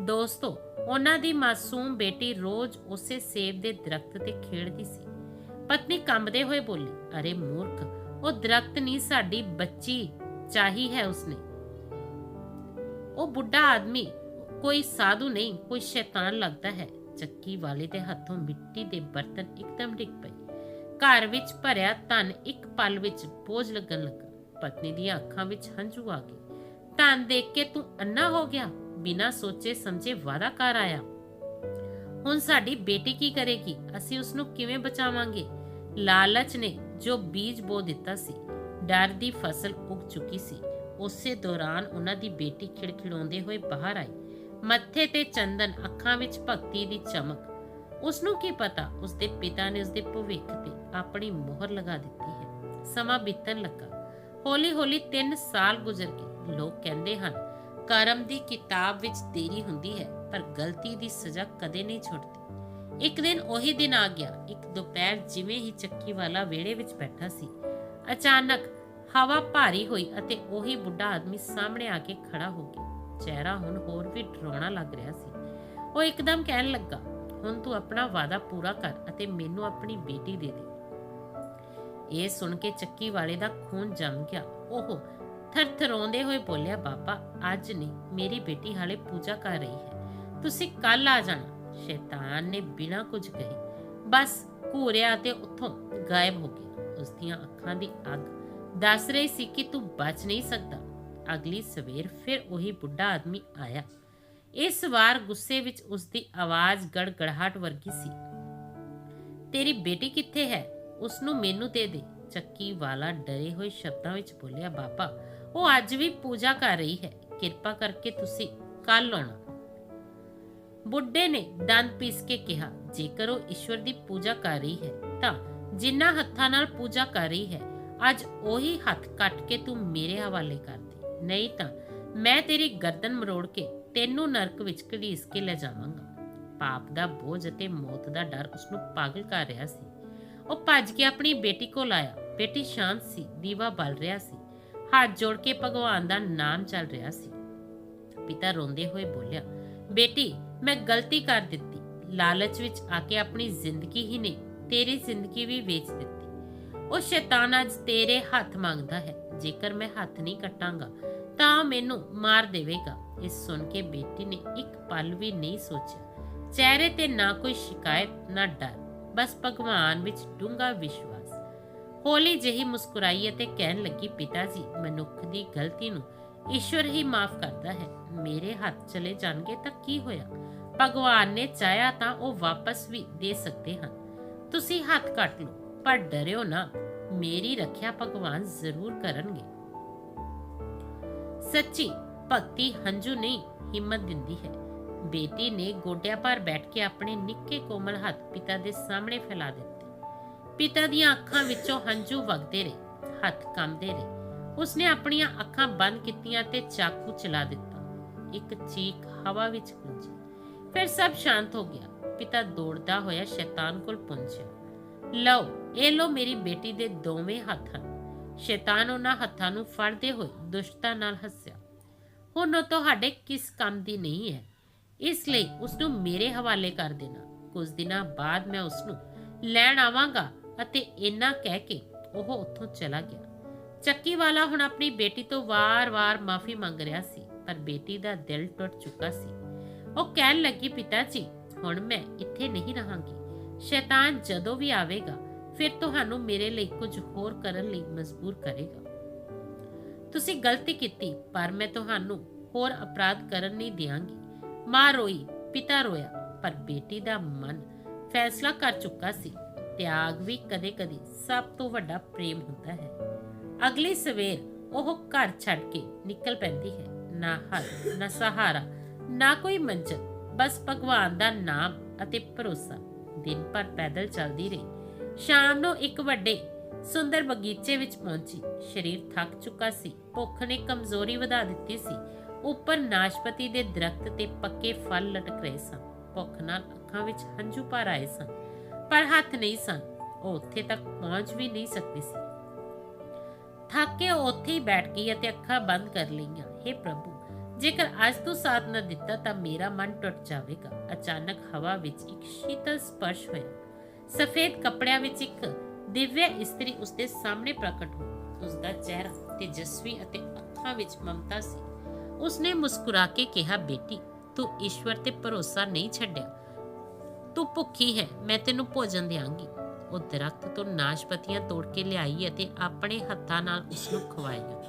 ਦੋਸਤੋ, ਉਹਨਾਂ ਦੀ ਮਾਸੂਮ ਬੇਟੀ ਰੋਜ਼ ਉਸੇ ਸੇਬ ਦੇ ਦਰਖਤ ਤੇ ਖੇਡਦੀ ਸੀ। ਪਤਨੀ ਕੰਬਦੇ ਹੋਏ ਬੋਲੀ, ਅਰੇ ਮੂਰਖ, ਉਹ ਦਰਖਤ ਨਹੀਂ, ਸਾਡੀ ਬੱਚੀ ਚਾਹੀ ਹੈ ਉਸਨੇ। ਉਹ ਬੁੱਢਾ ਆਦਮੀ, ਕੋਈ ਸਾਧੂ ਨਹੀਂ, ਕੋਈ ਸ਼ੈਤਾਨ ਲੱਗਦਾ ਹੈ। ਚੱਕੀ ਵਾਲੇ ਦੇ ਹੱਥੋਂ ਮਿੱਟੀ ਦੇ ਬਰਤਨ ਇੱਕਦਮ ਡਿੱਗ ਪਏ। ਘਰ ਵਿੱਚ ਭਰਿਆ ਧਨ ਇੱਕ ਪਲ ਵਿੱਚ ਬੋਝ ਲੱਗਣ ਲੱਗਾ। ਪਤਨੀ ਦੀਆਂ ਅੱਖਾਂ ਵਿੱਚ ਹੰਝੂ ਆ ਗਏ। ਧਨ ਦੇਖ ਕੇ ਤੂੰ ਅੰਨਾ ਹੋ ਗਿਆ। ਬਿਨਾਂ ਸੋਚੇ ਸਮਝੇ ਵਾਦਾ ਕਰ ਆਇਆ। ਹੁਣ ਸਾਡੀ ਬੇਟੀ ਕੀ ਕਰੇਗੀ? ਅਸੀਂ ਉਸ ਨੂੰ ਕਿਵੇਂ ਬਚਾਵਾਂਗੇ? ਲਾਲਚ ਨੇ ਜੋ ਬੀਜ ਬੋ ਦਿੱਤਾ ਸੀ, ਡਰ ਦੀ ਫਸਲ ਉਗ ਚੁੱਕੀ ਸੀ। ਉਸੇ ਦੌਰਾਨ ਉਹਨਾਂ ਦੀ ਬੇਟੀ ਖਿੜਖਿੜਾਉਂਦੇ ਹੋਏ ਬਾਹਰ ਆਈ। ਮੱਥੇ ਤੇ ਚੰਦਨ ਅੱਖਾਂ ਵਿੱਚ ਭਗਤੀ ਦੀ ਚਮਕ। ਉਸ ਨੂੰ ਕੀ ਪਤਾ ਉਸ ਦੇ ਪਿਤਾ ਨੇ ਉਸ ਦੇ ਭਵਿੱਖ ਤੇ ਆਪਣੀ ਮੋਹਰ ਲਗਾ ਦਿੱਤੀ ਹੈ। ਸਮਾਂ ਬੀਤਣ ਲੱਗਾ। ਹੌਲੀ-ਹੌਲੀ 3 ਸਾਲ ਗੁਜ਼ਰ ਗਏ। ਲੋਕ ਕਹਿੰਦੇ ਹਨ, ਕਰਮ ਦੀ ਕਿਤਾਬ ਵਿੱਚ ਦੇਰੀ ਹੁੰਦੀ ਹੈ, ਪਰ ਗਲਤੀ ਦੀ ਸਜ਼ਾ ਕਦੇ ਨਹੀਂ ਛੁੱਟਦੀ। ਇੱਕ ਦਿਨ ਉਹੀ ਦਿਨ ਆ ਗਿਆ। ਇੱਕ ਦੁਪਹਿਰ ਜਿਵੇਂ ਹੀ ਚੱਕੀ ਵਾਲਾ ਵਿਹੜੇ ਵਿੱਚ ਬੈਠਾ ਸੀ। ਅਚਾਨਕ ਹਵਾ ਭਾਰੀ ਹੋਈ ਅਤੇ ਉਹੀ ਬੁੱਢਾ ਆਦਮੀ ਸਾਹਮਣੇ ਆ ਕੇ ਖੜਾ ਹੋ ਗਿਆ। ਚਿਹਰਾ ਹੁਣ ਹੋਰ ਵੀ ਡਰਾਉਣਾ ਲੱਗ ਰਿਹਾ ਸੀ। ਉਹ ਇੱਕਦਮ ਕਹਿਣ ਲੱਗਾ, ਹੁਣ ਤੂੰ ਆਪਣਾ ਵਾਅਦਾ ਪੂਰਾ ਕਰ ਅਤੇ ਮੈਨੂੰ ਆਪਣੀ ਬੇਟੀ ਦੇ ਦੇ। ਇਹ ਸੁਣ ਕੇ ਚੱਕੀ ਵਾਲੇ ਦਾ ਖੂਨ ਜੰਮ ਗਿਆ। ਉਹ ਥਰਥਰਾਉਂਦੇ ਹੋਏ ਬੋਲਿਆ, ਬਾਬਾ, ਅੱਜ ਨਹੀਂ, ਮੇਰੀ ਬੇਟੀ ਹਾਲੇ ਪੂਜਾ ਕਰ ਰਹੀ ਹੈ। ਤੁਸੀਂ ਕੱਲ ਆ ਜਾਣਾ। ਸ਼ੈਤਾਨ ਨੇ ਬਿਨਾਂ ਕੁਝ ਕਹੇ ਬਸ ਘੂਰਿਆ ਤੇ ਉੱਥੋਂ ਗਾਇਬ ਹੋ ਗਿਆ। ਉਸ ਦੀਆਂ ਅੱਖਾਂ ਦੀ ਅੱਗ ਦੱਸ ਰਹੀ ਸੀ ਕਿ ਤੂੰ ਬਚ ਨਹੀਂ ਸਕਦਾ। ਅਗਲੀ ਸਵੇਰ ਫਿਰ ਉਹੀ ਬੁੱਢਾ ਆਦਮੀ ਆਇਆ। ਇਸ ਵਾਰ ਗੁੱਸੇ ਵਿੱਚ ਉਸ ਦੀ ਆਵਾਜ਼ ਗੜਗੜਾਹਟ ਵਰਗੀ ਸੀ। ਤੇਰੀ ਬੇਟੀ ਕਿੱਥੇ ਹੈ? ਉਸ ਨੂੰ ਮੈਨੂੰ ਦੇ ਦੇ। ਚੱਕੀ ਵਾਲਾ ਡਰੇ ਹੋਏ ਸ਼ਬਦਾਂ ਵਿੱਚ ਬੋਲਿਆ, ਬਾਬਾ, ਉਹ ਅੱਜ ਵੀ ਪੂਜਾ ਕਰ ਰਹੀ ਹੈ। ਕਿਰਪਾ ਕਰਕੇ ਤੁਸੀਂ ਕੱਲ ਆਉਣਾ। ਬੁੱਢੇ ਨੇ ਦੰਦ ਪੀਸ ਕੇ ਕਿਹਾ, ਜੇਕਰ ਉਹ ਈਸ਼ਵਰ ਦੀ ਪੂਜਾ ਕਰ ਰਹੀ ਹੈ, ਤਾਂ ਜਿੰਨਾ ਹੱਥਾਂ ਨਾਲ ਪੂਜਾ ਕਰ ਰਹੀ ਹੈ ਅੱਜ ਉਹੀ ਹੱਥ ਕੱਟ ਕੇ ਤੂੰ ਮੇਰੇ ਹਵਾਲੇ ਕਰ ਦੇ। ਨਹੀਂ ਤਾਂ ਮੈਂ ਤੇਰੀ ਗਰਦਨ ਮਰੋੜ ਕੇ ਤੈਨੂੰ ਨਰਕ ਵਿੱਚ ਘੜੀਸ ਕੇ ਲੈ ਜਾਵਾਂਗਾ। ਪਾਪ ਦਾ ਬੋਝ ਅਤੇ ਮੌਤ ਦਾ ਡਰ ਉਸ ਨੂੰ ਪਾਗਲ ਕਰ ਰਿਹਾ ਸੀ। ਉਹ ਭੱਜ ਕੇ ਆਪਣੀ ਬੇਟੀ ਕੋਲ ਆਇਆ। ਬੇਟੀ ਸ਼ਾਂਤ ਸੀ, ਦੀਵਾ ਬਲ ਰਿਹਾ ਸੀ। ਹੱਥ ਜੋੜ ਕੇ ਭਗਵਾਨ ਦਾ ਨਾਮ ਚੱਲ ਰਿਹਾ ਸੀ। ਪਿਤਾ ਰੋਂਦੇ ਹੋਏ ਬੋਲਿਆ, ਬੇਟੀ, ਮੈਂ ਗਲਤੀ ਕਰ ਦਿੱਤੀ। ਲਾਲਚ ਵਿੱਚ ਆ ਕੇ ਆਪਣੀ ਜ਼ਿੰਦਗੀ ਹੀ ਨਹੀਂ, ਤੇਰੀ ਜ਼ਿੰਦਗੀ ਵੀ ਵੇਚ ਦਿੱਤੀ। ਉਹ ਸ਼ੈਤਾਨ ਅੱਜ ਤੇਰੇ ਹੱਥ ਮੰਗਦਾ ਹੈ। ਜੇਕਰ ਮੈਂ ਹੱਥ ਨਹੀਂ ਕੱਟਾਂਗਾ, ਤਾਂ ਮੈਨੂੰ ਮਾਰ ਦੇਵੇਗਾ। ਇਹ ਸੁਣ ਕੇ ਬੇਟੀ ਨੇ ਇੱਕ ਪਲ ਵੀ ਨਹੀਂ ਸੋਚਿਆ। ਚਿਹਰੇ ਤੇ ਨਾ ਕੋਈ ਸ਼ਿਕਾਇਤ, ਨਾ ਡਰ। ਬਸ ਭਗਵਾਨ ਵਿੱਚ ਡੂੰਘਾ ਵਿਸ਼ਵਾਸ। ਹੌਲੀ ਜਿਹੀ ਮੁਸਕਰਾਈ ਅਤੇ ਕਹਿਣ ਲੱਗੀ ਪਿਤਾ ਜੀ ਮਨੁੱਖ ਦੀ ਗਲਤੀ ਨੂੰ ਈਸ਼ਵਰ ਹੀ ਮਾਫ ਕਰਦਾ ਹੈ। ਮੇਰੇ ਹੱਥ ਚਲੇ ਜਾਣਗੇ ਤਾਂ ਕੀ ਹੋਇਆ? ਭਗਵਾਨ ਨੇ ਚਾਹਿਆ ਤਾਂ ਉਹ ਵਾਪਸ ਵੀ ਦੇ ਸਕਦੇ ਹਨ। ਤੁਸੀਂ ਹੱਥ ਕੱਟ ਲਓ। ਪਰ ਡਰਿਓ ਨਾ, ਮੇਰੀ ਰੱਖਿਆ ਭਗਵਾਨ ਜ਼ਰੂਰ ਕਰਨਗੇ। ਸੱਚੀ, ਭਗਤੀ ਹੰਝੂ ਨਹੀਂ, ਹਿੰਮਤ ਦਿੰਦੀ ਹੈ। ਬੇਟੀ ਨੇ ਗੋਡਿਆਂ ਪਰ ਬੈਠ ਕੇ ਆਪਣੇ ਨਿੱਕੇ ਕੋਮਲ ਹੱਥ ਪਿਤਾ ਦੇ ਸਾਹਮਣੇ ਫੈਲਾ ਦਿੱਤੇ। ਪਿਤਾ ਦੀਆਂ ਅੱਖਾਂ ਵਿੱਚੋਂ ਹੰਝੂ ਵਗਦੇ ਰਹੇ, ਹੱਥ ਕੰਬਦੇ ਰਹੇ। ਉਸਨੇ ਆਪਣੀਆਂ ਅੱਖਾਂ ਬੰਦ ਕੀਤੀਆਂ ਤੇ ਚਾਕੂ ਚਲਾ ਦਿੱਤਾ। ਇੱਕ ਚੀਕ ਹਵਾ ਵਿੱਚ ਗੂੰਜੀ ਫਿਰ ਸਭ ਸ਼ਾਂਤ ਹੋ ਗਿਆ। ਪਿਤਾ ਦੌੜਦਾ ਹੋਇਆ ਸ਼ੈਤਾਨ ਕੋਲ ਪਹੁੰਚਿਆ ਲਓ ਇਹ ਲਓ ਮੇਰੀ ਬੇਟੀ ਦੇ ਦੋਵੇਂ ਹੱਥ ਹਨ। ਸ਼ੈਤਾਨ ਉਹਨਾਂ ਹੱਥਾਂ ਨੂੰ ਫੜਦੇ ਹੋਏ ਦੁਸ਼ਟਤਾ ਨਾਲ ਹੱਸਿਆ। ਹੁਣ ਉਹ ਤੁਹਾਡੇ ਕਿਸ ਕੰਮ ਦੀ ਨਹੀਂ ਹੈ। ਇਸ ਲਈ ਉਸ ਨੂੰ ਮੇਰੇ ਹਵਾਲੇ ਕਰ ਦੇਣਾ। ਕੁਝ ਦਿਨਾਂ ਬਾਅਦ ਮੈਂ ਉਸ ਨੂੰ ਲੈਣ ਆਵਾਂਗਾ ਅਤੇ ਇੰਨਾ ਕਹਿ ਕੇ ਉਹ ਉੱਥੋਂ ਚਲਾ ਗਿਆ। ਚੱਕੀ ਵਾਲਾ ਹੁਣ ਆਪਣੀ ਬੇਟੀ ਤੋਂ ਵਾਰ-ਵਾਰ ਮਾਫੀ ਮੰਗ ਰਿਹਾ ਸੀ, ਪਰ ਬੇਟੀ ਦਾ ਦਿਲ ਟੁੱਟ ਚੁੱਕਾ ਸੀ। ਉਹ ਕਹਿਣ ਲੱਗੀ, ਪਿਤਾ ਜੀ, ਹੁਣ ਮੈਂ ਇੱਥੇ ਨਹੀਂ ਰਹਾਂਗੀ। ਸ਼ੈਤਾਨ ਜਦੋਂ ਵੀ ਆਵੇਗਾ ਫਿਰ ਤੁਹਾਨੂੰ ਮੇਰੇ ਲਈ ਕੁਝ ਹੋਰ ਕਰਨ ਲਈ ਮਜਬੂਰ ਕਰੇਗਾ। ਤੁਸੀਂ ਗਲਤੀ ਕੀਤੀ, ਪਰ ਮੈਂ ਤੁਹਾਨੂੰ ਹੋਰ ਅਪਰਾਧ ਕਰਨ ਨਹੀਂ ਦਿਆਂਗੀ। ਮਾਂ ਰੋਈ, ਪਿਤਾ ਰੋਇਆ, ਪਰ ਬੇਟੀ ਦਾ ਮਨ ਫੈਸਲਾ ਕਰ ਚੁੱਕਾ ਸੀ। ਤਿਆਗ ਵੀ ਕਦੇ-ਕਦੇ ਸਭ ਤੋਂ ਵੱਡਾ ਪ੍ਰੇਮ ਹੁੰਦਾ ਹੈ। ਅਗਲੀ ਸਵੇਰ ਉਹ ਘਰ ਛੱਡ ਕੇ ਨਿਕਲ ਪੈਂਦੀ ਹੈ। ਨਾ ਹੱਲ ਨਾ ਸਹਾਰਾ, ਨਾ ਕੋਈ ਮੰਜ਼ਿਲ, ਬਸ ਭਗਵਾਨ ਦਾ ਨਾਮ ਅਤੇ ਭਰੋਸਾ। ਦਿਨ ਭਰ ਪੈਦਲ ਚੱਲਦੀ ਰਹੀ। ਸ਼ਾਮ ਨੂੰ ਇੱਕ ਵੱਡੇ ਸੁੰਦਰ ਬਗੀਚੇ ਵਿੱਚ ਪਹੁੰਚੀ। ਸਰੀਰ ਥੱਕ ਚੁੱਕਾ ਸੀ। ਭੁੱਖ ਨੇ ਕਮਜ਼ੋਰੀ ਵਧਾ ਦਿੱਤੀ ਸੀ। ਉੱਪਰ ਨਾਸ਼ਪਤੀ ਦੇ ਦਰਖਤ ਤੇ ਪੱਕੇ ਫਲ ਲਟਕ ਰਹੇ ਸਨ। ਭੁੱਖ ਨਾਲ ਅੱਖਾਂ ਵਿੱਚ ਹੰਝੂ ਭਰ ਆਏ ਸਨ। ਪਰ ਹੱਥ ਨਹੀਂ ਸਨ। ਉਹ ਉੱਥੇ ਤੱਕ ਪਹੁੰਚ ਵੀ ਨਹੀਂ ਸਕਦੀ ਸੀ। ਥੱਕ ਕੇ ਉੱਥੇ ਹੀ ਬੈਠ ਗਈ ਅਤੇ ਅੱਖਾਂ ਬੰਦ ਕਰ ਲਈਆਂ। हे ਪ੍ਰਭੂ, ਜੇਕਰ ਅੱਜ ਤੂੰ ਸਾਥ ਨਾ ਦਿੱਤਾ ਤਾਂ ਮੇਰਾ ਮਨ ਟੁੱਟ ਜਾਵੇਗਾ। ਅਚਾਨਕ ਹਵਾ ਵਿੱਚ ਇੱਕ ਸ਼ੀਤਲ ਸਪਰਸ਼ ਹੋਇਆ। ਸਫੇਦ ਕੱਪੜਿਆਂ ਵਿੱਚ ਇੱਕ ਦਿਵਯ ਇਸਤਰੀ ਉਸਦੇ ਸਾਹਮਣੇ ਪ੍ਰਕਟ ਹੋਈ। ਉਸਦਾ ਚਿਹਰਾ ਤੇਜਸਵੀ ਅਤੇ ਅੱਖਾਂ ਵਿੱਚ ਮਮਤਾ ਸੀ। ਉਸਨੇ ਮੁਸਕਰਾ ਕੇ ਕਿਹਾ, ਬੇਟੀ, ਤੂੰ ਈਸ਼ਵਰ ਤੇ ਭਰੋਸਾ ਨਹੀਂ ਛੱਡਿਆ। ਤੂੰ ਭੁੱਖੀ ਹੈ, ਮੈਂ ਤੈਨੂੰ ਭੋਜਨ ਦੇਵਾਂਗੀ ਉਹ ਦਰਖਤ ਤੋਂ ਨਾਸ਼ਪਤੀਆਂ ਤੋੜ ਕੇ ਲਿਆਈ ਅਤੇ ਆਪਣੇ ਹੱਥਾਂ ਨਾਲ ਉਸ ਨੂੰ ਖਵਾਇਆ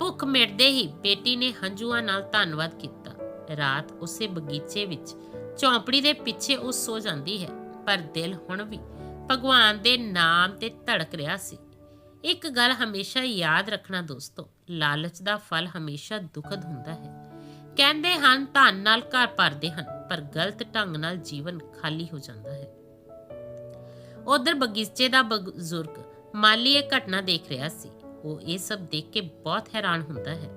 ਭੁੱਖ ਮਿਟਦੇ ਹੀ ਬੇਟੀ ਨੇ ਹੰਝੂਆਂ ਨਾਲ ਧੰਨਵਾਦ ਕੀਤਾ। ਰਾਤ ਉਸੇ ਬਗੀਚੇ ਵਿੱਚ ਝੌਂਪੜੀ ਦੇ ਪਿੱਛੇ ਉਹ ਸੋ ਜਾਂਦੀ ਹੈ। ਪਰ ਦਿਲ ਹੁਣ ਵੀ ਭਗਵਾਨ ਦੇ ਨਾਮ ਤੇ ਧੜਕ ਰਿਹਾ ਸੀ। ਇੱਕ ਗੱਲ ਹਮੇਸ਼ਾ ਯਾਦ ਰੱਖਣਾ ਦੋਸਤੋ, ਲਾਲਚ ਦਾ ਫਲ ਹਮੇਸ਼ਾ ਦੁਖਦ ਹੁੰਦਾ ਹੈ। ਕਹਿੰਦੇ ਹਨ, ਧਨ ਨਾਲ ਘਰ ਭਰਦੇ ਹਨ, ਪਰ ਗਲਤ ਢੰਗ ਨਾਲ ਜੀਵਨ ਖਾਲੀ ਹੋ ਜਾਂਦਾ ਹੈ। ਉਧਰ ਬਗੀਚੇ ਦਾ ਬਜ਼ੁਰਗ ਮਾਲੀ ਇਹ ਘਟਨਾ ਦੇਖ ਰਿਹਾ ਸੀ। ਉਹ ਇਹ ਸਭ ਦੇਖ ਕੇ ਬਹੁਤ ਹੈਰਾਨ ਹੁੰਦਾ ਹੈ।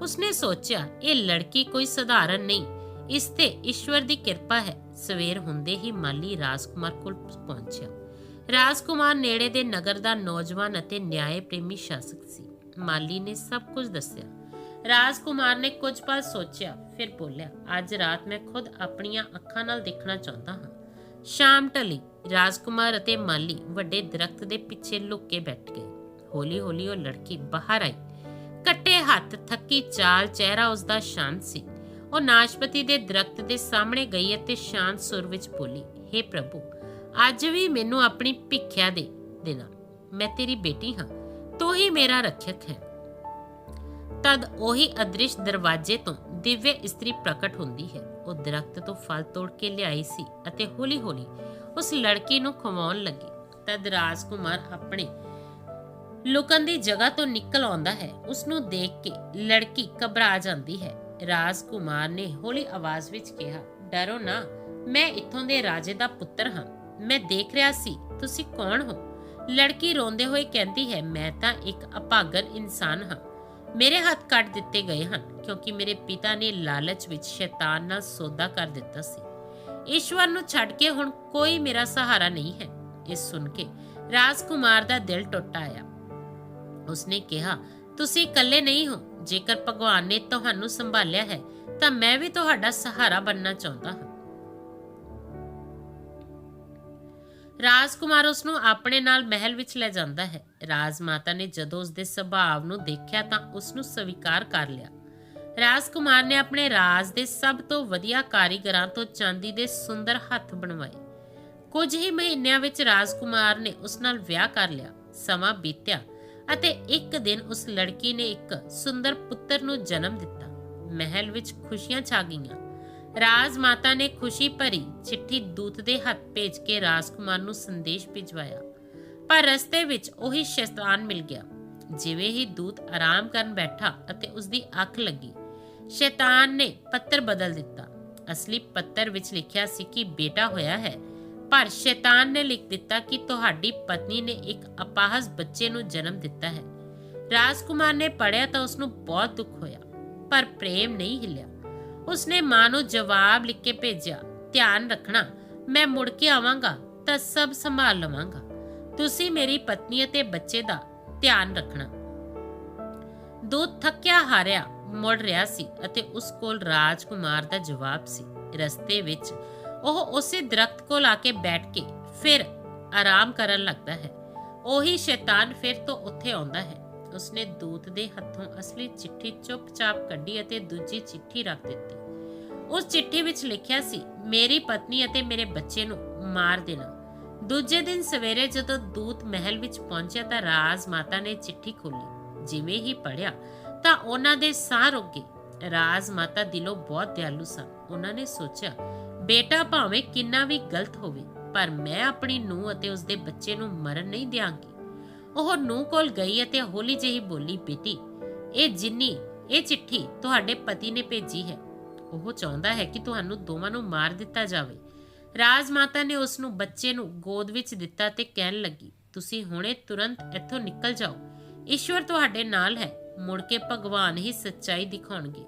ਉਸਨੇ ਸੋਚਿਆ, ਇਹ ਲੜਕੀ ਕੋਈ ਸਧਾਰਨ ਨਹੀਂ ਇਸ ਤੇ ਈਸ਼ਵਰ ਦੀ ਕਿਰਪਾ ਹੈ। ਸਵੇਰ ਹੁੰਦੇ ਹੀ ਮਾਲੀ ਰਾਜਕੁਮਾਰ ਕੋਲ ਪਹੁੰਚਿਆ। ਰਾਜਕੁਮਾਰ ਨੇੜੇ ਦੇ ਨਗਰ ਦਾ ਨੌਜਵਾਨ ਅਤੇ ਨਿਆਂ ਪ੍ਰੇਮੀ ਸ਼ਾਸਕ ਸੀ। ਮਾਲੀ ਨੇ ਸਭ ਕੁਝ ਦੱਸਿਆ। ਰਾਜਕੁਮਾਰ ਨੇ ਕੁਝ ਪਲ ਸੋਚਿਆ, ਫਿਰ ਬੋਲਿਆ, ਅੱਜ ਰਾਤ ਮੈਂ ਖੁਦ ਆਪਣੀਆਂ ਅੱਖਾਂ ਨਾਲ ਦੇਖਣਾ ਚਾਹੁੰਦਾ ਹਾਂ। ਸ਼ਾਮ ਢਲੀ। ਰਾਜਕੁਮਾਰ ਅਤੇ ਮਾਲੀ ਵੱਡੇ ਦਰਖਤ ਦੇ ਪਿੱਛੇ ਲੁੱਕ ਕੇ ਬੈਠ ਗਏ। ਹੌਲੀ-ਹੌਲੀ ਉਹ ਲੜਕੀ ਬਾਹਰ ਆਈ। ਕੱਟੇ ਹੱਥ, ਥੱਕੀ ਚਾਲ, ਚਿਹਰਾ ਉਸ ਦਾ ਸ਼ਾਂਤ ਸੀ। ਉਹ ਨਾਸ਼ਪਤੀ ਦੇ ਦਰਖਤ ਦੇ ਸਾਹਮਣੇ ਗਈ ਅਤੇ ਸ਼ਾਂਤ ਸੁਰ ਵਿੱਚ ਬੋਲੀ हे ਪ੍ਰਭੂ, ਅੱਜ ਵੀ ਮੈਨੂੰ ਆਪਣੀ ਭਿੱਖਿਆ ਦੇ ਦੇਣਾ। ਮੈਂ ਤੇਰੀ ਬੇਟੀ ਹਾਂ, ਤੂੰ ਹੀ ਮੇਰਾ ਰੱਖਿਅਕ ਹੈ। ਤਦ ਉਹੀ ਅਦ੍ਰਿਸ਼ ਦਰਵਾਜ਼ੇ ਤੋਂ ਦਿਵਯ ਇਸਤਰੀ ਪ੍ਰਕਟ ਹੁੰਦੀ ਹੈ। ਉਹ ਦਰਖਤ ਤੋਂ ਫਲ ਤੋੜ ਕੇ ਲਿਆਈ ਸੀ ਅਤੇ ਹੌਲੀ-ਹੌਲੀ ਉਸ ਲੜਕੀ ਨੂੰ ਖਵਾਉਣ ਲੱਗੀ। ਤਦ ਰਾਜਕੁਮਾਰ ਆਪਣੇ ਲੁਕਣ ਦੀ ਜਗ੍ਹਾ ਤੋਂ ਨਿਕਲ ਆਉਂਦਾ ਹੈ। ਉਸ ਨੂੰ ਦੇਖ ਕੇ ਲੜਕੀ ਘਬਰਾ ਜਾਂਦੀ ਹੈ। ਰਾਜਕੁਮਾਰ ਨੇ ਹੌਲੀ ਆਵਾਜ਼ ਵਿੱਚ ਕਿਹਾ, ਡਰੋ ਨਾ, ਮੈਂ ਇੱਥੋਂ ਦੇ ਰਾਜੇ ਦਾ ਪੁੱਤਰ ਹਾਂ। ਮੈਂ ਦੇਖ ਰਿਹਾ ਸੀ, ਤੁਸੀਂ ਕੌਣ ਹੋ? ਲੜਕੀ ਰੋਂਦੇ ਹੋਏ ਕਹਿੰਦੀ ਹੈ, ਮੈਂ ਤਾਂ ਇੱਕ ਅਭਾਗਨ ਇਨਸਾਨ ਹਾਂ। ਮੇਰੇ ਹੱਥ ਕੱਟ ਦਿੱਤੇ ਗਏ ਹਨ, ਕਿਉਂਕਿ ਮੇਰੇ ਪਿਤਾ ਨੇ ਲਾਲਚ ਵਿੱਚ ਸ਼ੈਤਾਨ ਨਾਲ ਸੌਦਾ ਕਰ ਦਿੱਤਾ ਸੀ। ਈਸ਼ਵਰ ਨੂੰ ਛੱਡ ਕੇ ਹੁਣ ਕੋਈ ਮੇਰਾ ਸਹਾਰਾ ਨਹੀਂ ਹੈ। ਇਹ ਸੁਣ ਕੇ ਰਾਜਕੁਮਾਰ ਦਾ ਦਿਲ ਟੁੱਟ ਆਇਆ। ਉਸਨੇ ਕਿਹਾ ਤੁਸੀਂ ਇਕੱਲੇ ਨਹੀਂ ਹੋ। ਜੇਕਰ ਭਗਵਾਨ ਨੇ ਤੁਹਾਨੂੰ ਸੰਭਾਲਿਆ ਹੈ, ਤਾਂ ਮੈਂ ਵੀ ਤੁਹਾਡਾ ਸਹਾਰਾ ਬਣਨਾ ਚਾਹੁੰਦਾ ਹਾਂ। ਰਾਜਕੁਮਾਰ ਉਸ ਨੂੰ ਆਪਣੇ ਨਾਲ ਮਹਿਲ ਵਿੱਚ ਲੈ ਜਾਂਦਾ ਹੈ। ਰਾਜਮਾਤਾ ਨੇ ਜਦੋਂ ਉਸ ਦੇ ਸੁਭਾਅ ਨੂੰ ਦੇਖਿਆ ਤਾਂ ਉਸ ਨੂੰ ਸਵੀਕਾਰ ਕਰ ਲਿਆ। ਰਾਜਕੁਮਾਰ ਨੇ ਆਪਣੇ ਰਾਜ ਦੇ ਸਭ ਤੋਂ ਵਧੀਆ ਕਾਰੀਗਰਾਂ ਤੋਂ ਚਾਂਦੀ ਦੇ ਸੁੰਦਰ ਹੱਥ ਬਣਵਾਏ। ਕੁਝ ਹੀ ਮਹੀਨਿਆਂ ਵਿੱਚ ਰਾਜਕੁਮਾਰ ਨੇ ਉਸ ਨਾਲ ਵਿਆਹ ਕਰ ਲਿਆ। ਸਮਾਂ ਬੀਤਿਆ। ਅਤੇ ਇੱਕ ਦਿਨ ਉਸ ਲੜਕੀ ਨੇ ਇੱਕ ਸੁੰਦਰ ਪੁੱਤਰ ਨੂੰ ਜਨਮ ਦਿੱਤਾ। ਮਹਿਲ ਵਿੱਚ ਖੁਸ਼ੀਆਂ ਛਾ ਗਈਆਂ। ਰਾਜ ਮਾਤਾ ਨੇ ਖੁਸ਼ੀ ਭਰੀ ਚਿੱਠੀ ਦੂਤ ਦੇ ਹੱਥ ਭੇਜ ਕੇ ਰਾਜਕੁਮਾਰ ਨੂੰ ਸੰਦੇਸ਼ ਭਿਜਵਾਇਆ। ਪਰ ਰਸਤੇ ਵਿੱਚ ਉਹੀ ਸ਼ੈਤਾਨ ਮਿਲ ਗਿਆ। ਜਿਵੇਂ ਹੀ ਦੂਤ ਆਰਾਮ ਕਰਨ ਬੈਠਾ ਅਤੇ ਉਸ ਦੀ ਅੱਖ ਲੱਗੀ, ਸ਼ੈਤਾਨ ਨੇ ਪੱਤਰ ਬਦਲ ਦਿੱਤਾ। ਅਸਲੀ ਪੱਤਰ ਵਿੱਚ ਲਿਖਿਆ ਸੀ ਕਿ ਬੇਟਾ ਹੋਇਆ ਹੈ। ਪਰ ਸ਼ੈਤਾਨ ਨੇ ਲਿਖ ਦਿੱਤਾ ਕਿ ਤੁਹਾਡੀ ਪਤਨੀ ਨੇ ਇੱਕ ਅਪਾਹਜ ਬੱਚੇ ਨੂੰ ਜਨਮ ਦਿੱਤਾ ਹੈ। ਰਾਜਕੁਮਾਰ ਨੇ ਪੜਿਆ ਤਾਂ ਉਸ ਨੂੰ ਬਹੁਤ ਦੁੱਖ ਹੋਇਆ, ਪਰ ਪ੍ਰੇਮ ਨਹੀਂ ਹਿੱਲਿਆ। ਉਸਨੇ ਮਾਂ ਨੂੰ ਜਵਾਬ ਲਿਖ ਕੇ ਭੇਜਿਆ, ਧਿਆਨ ਰੱਖਣਾ, ਮੈਂ ਮੁੜ ਕੇ ਆਵਾਂਗਾ ਤਾਂ ਸਭ ਸੰਭਾਲ ਲਵਾਂਗਾ। ਤੁਸੀਂ ਮੇਰੀ ਪਤਨੀ ਅਤੇ ਬੱਚੇ ਦਾ ਧਿਆਨ ਰੱਖਣਾ। ਦੂਤ ਥੱਕਿਆ ਹਾਰਿਆ ਮੁੜ ਰਿਹਾ ਸੀ ਅਤੇ ਉਸ ਕੋਲ ਰਾਜਕੁਮਾਰ ਦਾ ਜਵਾਬ ਸੀ। ਰਸਤੇ ਵਿੱਚ ਉਹ ਉਸੇ ਦਰਖਤ ਕੋਲ ਆ ਕੇ ਬੈਠ ਕੇ ਫਿਰ ਆਰਾਮ ਕਰਨ ਲੱਗਦਾ ਹੈ। ਉਹੀ ਸ਼ੈਤਾਨ ਫਿਰ ਤੋਂ ਉੱਥੇ ਆਉਂਦਾ ਹੈ। ਉਸਨੇ ਦੂਤ ਦੇ ਹੱਥੋਂ ਅਸਲੀ ਚਿੱਠੀ ਚੁੱਪਚਾਪ ਕੱਢੀ ਅਤੇ ਦੂਜੀ ਚਿੱਠੀ ਰੱਖ ਦਿੱਤੀ। ਉਸ ਚਿੱਠੀ ਵਿੱਚ ਲਿਖਿਆ ਸੀ, ਮੇਰੀ ਪਤਨੀ ਅਤੇ ਮੇਰੇ ਬੱਚੇ ਨੂੰ ਮਾਰ ਦੇਣਾ। ਦੂਜੇ ਦਿਨ ਸਵੇਰੇ ਜਦੋਂ ਦੂਤ ਮਹਿਲ ਵਿੱਚ ਪਹੁੰਚਿਆ ਤਾਂ ਰਾਜ ਮਾਤਾ ਨੇ ਚਿੱਠੀ ਖੋਲੀ ਜਿਵੇਂ ਹੀ ਪੜਿਆ ਤਾਂ ਉਹਨਾਂ ਦੇ ਸਾਹ ਰੁਕ ਗਏ। ਰਾਜ ਮਾਤਾ ਦਿਲੋਂ ਬਹੁਤ ਦਿਆਲੂ ਸਨ। ਉਹਨਾਂ ਨੇ ਸੋਚਿਆ ਬੇਟਾ ਭਾਵੇਂ ਕਿੰਨਾ ਵੀ ਗਲਤ ਹੋਵੇ, ਪਰ ਮੈਂ ਆਪਣੀ ਨੂੰਹ ਅਤੇ ਉਸਦੇ ਬੱਚੇ ਨੂੰ ਮਰਨ ਨਹੀਂ ਦਿਆਂਗੀ। ਉਹ ਨੂੰਹ ਕੋਲ ਗਈ ਅਤੇ ਹੌਲੀ ਜਿਹੀ ਬੋਲੀ, ਬੇਟੀ, ਇਹ ਜਿੰਨੀ, ਇਹ ਚਿੱਠੀ ਤੁਹਾਡੇ ਪਤੀ ਨੇ ਭੇਜੀ ਹੈ। ਉਹ ਚਾਹੁੰਦਾ ਹੈ ਕਿ ਤੁਹਾਨੂੰ ਦੋਵਾਂ ਨੂੰ ਮਾਰ ਦਿੱਤਾ ਜਾਵੇ। ਰਾਜ ਮਾਤਾ ਨੇ ਉਸ ਨੂੰ ਬੱਚੇ ਨੂੰ ਗੋਦ ਵਿੱਚ ਦਿੱਤਾ ਤੇ ਕਹਿਣ ਲੱਗੀ, ਤੁਸੀਂ ਹੁਣੇ ਤੁਰੰਤ ਇੱਥੋਂ ਨਿਕਲ ਜਾਓ। ਈਸ਼ਵਰ ਤੁਹਾਡੇ ਨਾਲ ਹੈ। ਮੁੜ ਕੇ ਭਗਵਾਨ ਹੀ ਸੱਚਾਈ ਦਿਖਾਉਣਗੇ।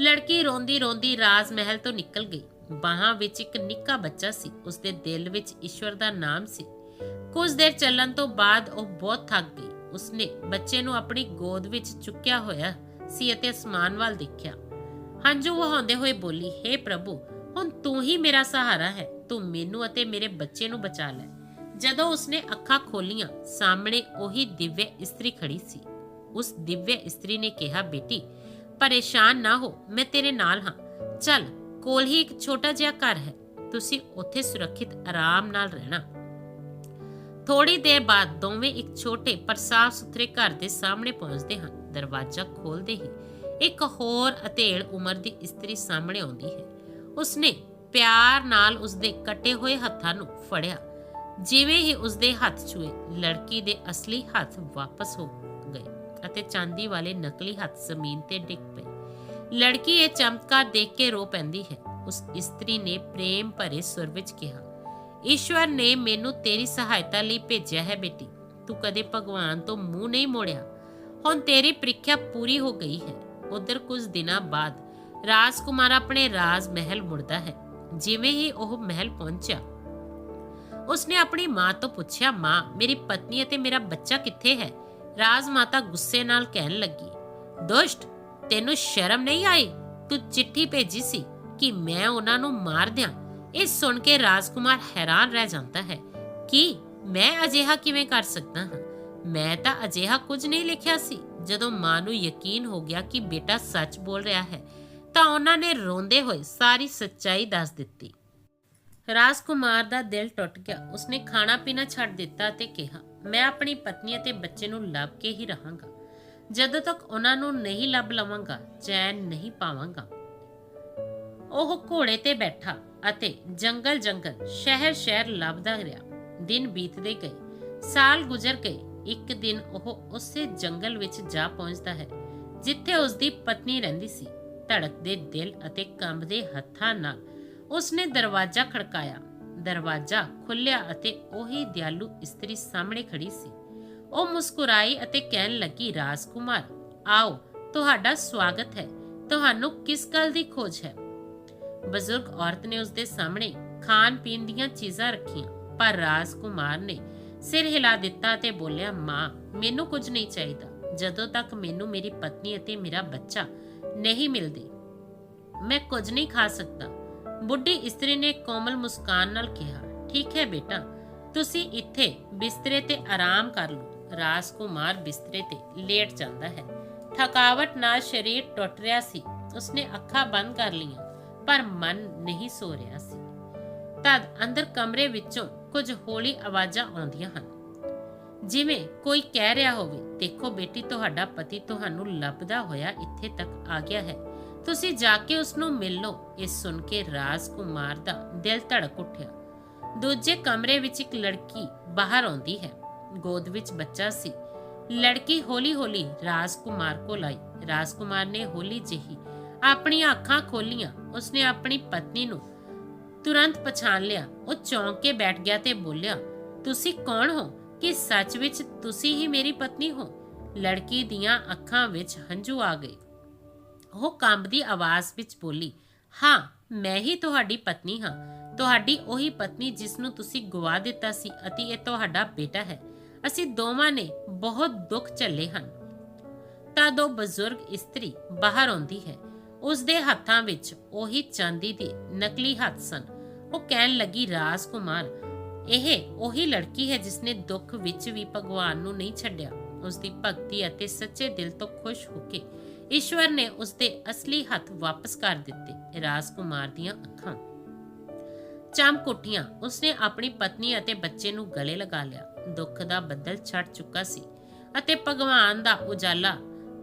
ਲੜਕੀ ਰੋਂਦੀ ਰੋਂਦੀ ਰਾਜ ਮਹਿਲ ਤੋਂ ਨਿਕਲ ਗਈ। ਬਾਹਾਂ ਵਿੱਚ ਇੱਕ ਨਿੱਕਾ ਬੱਚਾ ਸੀ। ਉਸਦੇ ਦਿਲ ਵਿੱਚ ਈਸ਼ਵਰ ਦਾ ਨਾਮ ਸੀ। ਕੁਝ ਦੇਰ ਚੱਲਣ ਤੋਂ ਬਾਅਦ ਉਹ ਬਹੁਤ ਥੱਕ ਗਈ। ਉਸਨੇ ਬੱਚੇ ਨੂੰ ਆਪਣੀ ਗੋਦ ਵਿੱਚ ਚੁੱਕਿਆ ਹੋਇਆ ਸੀ ਅਤੇ ਅਸਮਾਨ ਵੱਲ ਦੇਖਿਆ। ਹੰਝੂ ਵਹਾਉਂਦੇ ਹੋਏ ਬੋਲੀ हे ਪ੍ਰਭੂ, ਹੁਣ ਤੂੰ ਹੀ ਮੇਰਾ ਸਹਾਰਾ ਹੈ। ਤੂੰ ਮੈਨੂੰ ਅਤੇ ਮੇਰੇ ਬੱਚੇ ਨੂੰ ਬਚਾ ਲੈ। ਜਦੋਂ ਉਸਨੇ ਅੱਖਾਂ ਖੋਲੀਆਂ, ਸਾਹਮਣੇ ਉਹੀ ਦਿਵਯ ਇਸਤਰੀ ਖੜੀ ਸੀ। ਉਸ ਦਿਵਯ ਇਸਤਰੀ ਨੇ ਕਿਹਾ, ਬੇਟੀ ਪਰੇਸ਼ਾਨ ਨਾ ਹੋ, ਮੈਂ ਤੇਰੇ ਨਾਲ ਹਾਂ। ਚੱਲ, ਕੋਲ ਹੀ ਇੱਕ ਛੋਟਾ ਜਿਹਾ ਘਰ ਹੈ। ਤੁਸੀਂ ਉੱਥੇ ਸੁਰੱਖਿਅਤ ਆਰਾਮ ਨਾਲ ਰਹਿਣਾ। ਥੋੜੀ ਦੇਰ ਬਾਅਦ ਦੋਵੇਂ ਇੱਕ ਛੋਟੇ ਪਰ ਸਾਫ਼ ਸੁਥਰੇ ਘਰ ਦੇ ਸਾਹਮਣੇ ਪਹੁੰਚਦੇ ਹਨ। ਦਰਵਾਜ਼ਾ ਖੋਲਦੇ ਹੀ ਇੱਕ ਹੋਰ ਅਤੇੜ ਉਮਰ ਦੀ ਇਸਤਰੀ ਸਾਹਮਣੇ ਆਉਂਦੀ ਹੈ। ਉਸਨੇ ਪਿਆਰ ਨਾਲ ਉਸਦੇ ਕੱਟੇ ਹੋਏ ਹੱਥਾਂ ਨੂੰ ਫੜਿਆ। ਜਿਵੇਂ ਹੀ ਉਸਦੇ ਹੱਥ ਛੂਏ, ਲੜਕੀ ਦੇ ਅਸਲੀ ਹੱਥ ਵਾਪਸ ਹੋ ਅਤੇ ਚਾਂਦੀ ਵਾਲੇ ਨਕਲੀ ਹੱਥ ਜ਼ਮੀਨ ਤੇ ਡਿੱਗ ਪਏ। ਲੜਕੀ ਇਹ ਚਮਤਕਾਰ ਦੇਖ ਕੇ ਰੋ ਪੈਂਦੀ ਹੈ। ਉਸ ਇਸਤਰੀ ਨੇ ਪ੍ਰੇਮ ਭਰੇ ਸੁਰ ਵਿੱਚ ਕਿਹਾ, ਈਸ਼ਵਰ ਨੇ ਮੈਨੂੰ ਤੇਰੀ ਸਹਾਇਤਾ ਲਈ ਭੇਜਿਆ ਹੈ ਬੇਟੀ। ਤੂੰ ਕਦੇ ਭਗਵਾਨ ਤੋਂ ਮੂੰਹ ਨਹੀਂ ਮੋੜਿਆ। ਹੁਣ ਤੇਰੀ ਪ੍ਰੀਖਿਆ ਪੂਰੀ ਹੋ ਗਈ ਹੈ। ਉਧਰ ਕੁਝ ਦਿਨਾਂ ਬਾਅਦ ਰਾਜਕੁਮਾਰ ਆਪਣੇ ਰਾਜ ਮਹਿਲ ਮੁੜਦਾ ਹੈ, ਜਿਵੇਂ ਹੀ ਉਹ ਮਹਿਲ ਪਹੁੰਚਿਆ। ਉਸਨੇ ਆਪਣੀ ਮਾਂ ਤੋਂ ਪੁੱਛਿਆ, ਮਾਂ, ਮੇਰੀ ਪਤਨੀ ਅਤੇ ਮੇਰਾ ਬੱਚਾ ਕਿੱਥੇ ਹੈ? ਰਾਜ ਮਾਤਾ ਗੁੱਸੇ ਨਾਲ ਕਹਿਣ ਲੱਗੀ, ਦੁਸ਼ਟ, ਤੈਨੂੰ ਸ਼ਰਮ ਨਹੀਂ ਆਈ? ਤੂੰ ਚਿੱਠੀ ਭੇਜੀ ਸੀ ਕਿ ਮੈਂ ਉਹਨਾਂ ਨੂੰ ਮਾਰ ਦਿਆਂ। ਇਹ ਸੁਣ ਕੇ ਰਾਜਕੁਮਾਰ ਹੈਰਾਨ ਰਹਿ ਜਾਂਦਾ ਹੈ ਕਿ ਮੈਂ ਅਜਿਹਾ ਕਿਵੇਂ ਕਰ ਸਕਦਾ ਹਾਂ? ਮੈਂ ਤਾਂ ਅਜਿਹਾ ਕੁਝ ਨਹੀਂ ਲਿਖਿਆ ਸੀ। ਜਦੋਂ ਮਾਂ ਨੂੰ ਯਕੀਨ ਹੋ ਗਿਆ ਕਿ ਬੇਟਾ ਸੱਚ ਬੋਲ ਰਿਹਾ ਹੈ, ਤਾਂ ਉਹਨਾਂ ਨੇ ਰੋਂਦੇ ਹੋਏ ਸਾਰੀ ਸੱਚਾਈ ਦੱਸ ਦਿੱਤੀ। ਰਾਜਕੁਮਾਰ ਦਾ ਦਿਲ ਟੁੱਟ ਗਿਆ। ਉਸਨੇ ਖਾਣਾ ਪੀਣਾ ਛੱਡ ਦਿੱਤਾ ਤੇ ਕਿਹਾ ਮੈਂ ਆਪਣੀ ਪਤਨੀ ਅਤੇ ਬੱਚੇ ਨੂੰ ਲੱਭ ਕੇ ਹੀ ਰਹਾਂਗਾ। ਜਦੋਂ ਤੱਕ ਉਹਨਾਂ ਨੂੰ ਨਹੀਂ ਲੱਭ ਲਵਾਂਗਾ, ਚੈਨ ਨਹੀਂ ਪਾਵਾਂਗਾ। ਉਹ ਘੋੜੇ ਤੇ ਬੈਠਾ ਅਤੇ ਜੰਗਲ ਜੰਗਲ ਸ਼ਹਿਰ ਸ਼ਹਿਰ ਲੱਭਦਾ ਰਿਹਾ। ਦਿਨ ਬੀਤਦੇ ਗਏ। ਸਾਲ ਗੁਜ਼ਰ ਗਏ। ਇੱਕ ਦਿਨ ਉਹ ਉਸੇ ਜੰਗਲ ਵਿੱਚ ਜਾ ਪਹੁੰਚਦਾ ਹੈ, ਜਿੱਥੇ ਉਸ ਦੀ ਪਤਨੀ ਰਹਿੰਦੀ ਸੀ। ਧੜਕਦੇ ਦਿਲ ਅਤੇ ਕੰਬਦੇ ਹੱਥਾਂ ਨਾਲ ਉਸਨੇ ਦਰਵਾਜ਼ਾ ਖੜਕਾਇਆ। ਦਰਵਾਜ਼ਾ ਖੁੱਲਿਆ ਅਤੇ ਉਹੀ ਦਿਆਲੂ ਇਸਤਰੀ ਸਾਹਮਣੇ ਖੜੀ ਸੀ। ਉਹ ਮੁਸਕਰਾਈ ਅਤੇ ਕਹਿਣ ਲੱਗੀ, ਰਾਜਕੁਮਾਰ, ਆਓ, ਤੁਹਾਡਾ ਸਵਾਗਤ ਹੈ। ਤੁਹਾਨੂੰ ਕਿਸ ਗੱਲ ਦੀ ਖੋਜ ਹੈ? ਬਜ਼ੁਰਗ ਔਰਤ ਨੇ ਉਸਦੇ ਸਾਹਮਣੇ ਖਾਣ ਪੀਣ ਦੀਆਂ ਚੀਜ਼ਾਂ ਰੱਖੀਆਂ, ਪਰ ਰਾਜਕੁਮਾਰ ਨੇ ਸਿਰ ਹਿਲਾ ਦਿੱਤਾ ਤੇ ਬੋਲਿਆ, ਮਾਂ, ਮੈਨੂੰ ਕੁਝ ਨਹੀਂ ਚਾਹੀਦਾ। ਜਦੋਂ ਤੱਕ ਮੈਨੂੰ ਮੇਰੀ ਪਤਨੀ ਅਤੇ ਮੇਰਾ ਬੱਚਾ ਨਹੀਂ ਮਿਲਦੇ, ਮੈਂ ਕੁਝ ਨਹੀਂ ਖਾ ਸਕਦਾ। ਬੁੱਢੀ ਇਸਤਰੀ ਨੇ ਕੋਮਲ ਮੁਸਕਾਨ ਨਾਲ ਕਿਹਾ, ਠੀਕ ਹੈ ਬੇਟਾ, ਤੁਸੀਂ ਇੱਥੇ ਬਿਸਤਰੇ ਤੇ ਆਰਾਮ ਕਰ ਲਓ। ਰਾਜਕੁਮਾਰ ਬਿਸਤਰੇ ਤੇ ਲੇਟ ਜਾਂਦਾ ਹੈ। ਥਕਾਵਟ ਨਾਲ ਸਰੀਰ ਟੁੱਟ ਰਿਹਾ ਸੀ। ਉਸਨੇ ਅੱਖਾਂ ਬੰਦ ਕਰ ਲਈਆਂ, ਪਰ ਮਨ ਨਹੀਂ ਸੋ ਰਿਹਾ ਸੀ। ਤਦ ਅੰਦਰ ਕਮਰੇ ਵਿੱਚੋਂ ਕੁਝ ਹੌਲੀ ਆਵਾਜ਼ਾਂ ਆਉਂਦੀਆਂ ਹਨ। ਜਿਵੇਂ ਕੋਈ ਕਹਿ ਰਿਹਾ ਹੋਵੇ, ਦੇਖੋ ਬੇਟੀ, ਤੁਹਾਡਾ ਪਤੀ ਤੁਹਾਨੂੰ ਲੱਭਦਾ ਹੋਇਆ ਇੱਥੇ ਤੱਕ ਆ ਗਿਆ ਹੈ। ਤੁਸੀਂ ਜਾ ਕੇ ਉਸ ਨੂੰ ਮਿਲ ਲਓ। ਇਹ ਸੁਣ ਕੇ ਰਾਜਕੁਮਾਰ ਦਾ ਦਿਲ ਧੜਕ ਉੱਠਿਆ। ਦੂਜੇ ਕਮਰੇ ਵਿੱਚ ਇੱਕ ਲੜਕੀ ਬਾਹਰ ਆਉਂਦੀ ਹੈ। ਗੋਦ ਵਿੱਚ ਬੱਚਾ ਸੀ। ਲੜਕੀ ਹੌਲੀ-ਹੌਲੀ ਰਾਜਕੁਮਾਰ ਕੋਲ ਆਈ। ਰਾਜਕੁਮਾਰ ਨੇ ਹੌਲੀ ਜਿਹੀ ਆਪਣੀਆਂ ਅੱਖਾਂ ਖੋਲੀਆਂ ਉਸਨੇ ਆਪਣੀ ਪਤਨੀ ਨੂੰ ਤੁਰੰਤ ਪਛਾਣ ਲਿਆ। ਉਹ ਚੌਂਕ ਕੇ ਬੈਠ ਗਿਆ ਤੇ ਬੋਲਿਆ, ਤੁਸੀਂ ਕੌਣ ਹੋ? ਕਿ ਸੱਚ ਵਿੱਚ ਤੁਸੀਂ ਹੀ ਮੇਰੀ ਪਤਨੀ ਹੋ? ਲੜਕੀ ਦੀਆਂ ਅੱਖਾਂ ਵਿੱਚ ਹੰਝੂ ਆ ਗਏ। ਉਹ ਕੰਬਦੀ ਆਵਾਜ਼ ਵਿੱਚ ਬੋਲੀ, ਹਾਂ, ਮੈਂ ਹੀ ਤੁਹਾਡੀ ਪਤਨੀ ਹਾਂ। ਤੁਹਾਡੀ ਉਹੀ ਪਤਨੀ ਜਿਸ ਨੂੰ ਤੁਸੀਂ ਗਵਾ ਦਿੱਤਾ ਸੀ ਅਤੇ ਇਹ ਤੁਹਾਡਾ ਬੇਟਾ ਹੈ। ਅਸੀਂ ਦੋਵਾਂ ਨੇ ਬਹੁਤ ਦੁੱਖ ਝੱਲੇ ਹਨ। ਤਾਂ ਦੋ ਬਜ਼ੁਰਗ ਇਸਤਰੀ ਬਾਹਰ ਆਉਂਦੀ ਹੈ। ਉਸ ਦੇ ਹੱਥਾਂ ਵਿੱਚ ਉਹੀ ਚਾਂਦੀ ਦੇ ਨਕਲੀ ਹੱਥ ਸਨ। ਉਹ ਕਹਿਣ ਲੱਗੀ, ਰਾਜਕੁਮਾਰ, ਇਹ ਉਹੀ ਲੜਕੀ ਹੈ ਜਿਸ ਨੇ ਦੁੱਖ ਵਿੱਚ ਵੀ ਭਗਵਾਨ ਨੂੰ ਨਹੀਂ ਛੱਡਿਆ। ਉਸ ਦੀ ਭਗਤੀ ਅਤੇ ਸੱਚੇ ਦਿਲ ਤੋਂ ਖੁਸ਼ ਹੋ ਕੇ ਈਸ਼ਵਰ ਨੇ ਉਸ ਦੇ ਅਸਲੀ ਹੱਥ ਵਾਪਸ ਕਰ ਦਿੱਤੇ ਰਾਜਕੁਮਾਰ ਦੀਆਂ ਅੱਖਾਂ। ਚਮਕ ਉੱਠੀਆਂ ਉਸਨੇ ਆਪਣੀ ਪਤਨੀ ਅਤੇ ਬੱਚੇ ਨੂੰ ਗਲੇ ਲਗਾ ਲਿਆ। ਦੁੱਖ ਦਾ ਬੱਦਲ ਛੱਡ ਚੁੱਕਾ ਸੀ ਅਤੇ ਭਗਵਾਨ ਦਾ ਉਜਾਲਾ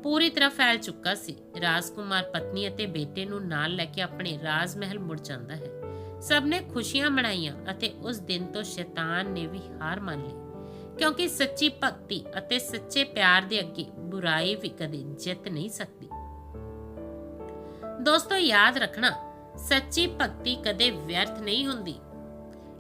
ਪੂਰੀ ਤਰ੍ਹਾਂ ਫੈਲ ਚੁੱਕਾ ਸੀ। ਰਾਜਕੁਮਾਰ ਪਤਨੀ ਅਤੇ ਬੇਟੇ ਨੂੰ ਨਾਲ ਲੈ ਕੇ ਆਪਣੇ ਰਾਜ ਮਹਿਲ ਮੁੜ ਜਾਂਦਾ ਹੈ। ਸਭ ਨੇ ਖੁਸ਼ੀਆਂ ਮਨਾਈਆਂ ਅਤੇ ਉਸ ਦਿਨ ਤੋਂ ਸ਼ੈਤਾਨ ਨੇ ਵੀ ਹਾਰ ਮੰਨ ਲਈ। ਕਿਉਂਕਿ ਸੱਚੀ ਭਗਤੀ ਅਤੇ ਸੱਚੇ ਪਿਆਰ ਦੇ ਅੱਗੇ ਬੁਰਾਈ ਵੀ ਕਦੇ ਜਿੱਤ ਨਹੀਂ ਸਕਦੀ। ਦੋਸਤੋ, ਯਾਦ ਰੱਖਣਾ, ਸੱਚੀ ਭਗਤੀ ਕਦੇ ਵਿਅਰਥ ਨਹੀਂ ਹੁੰਦੀ।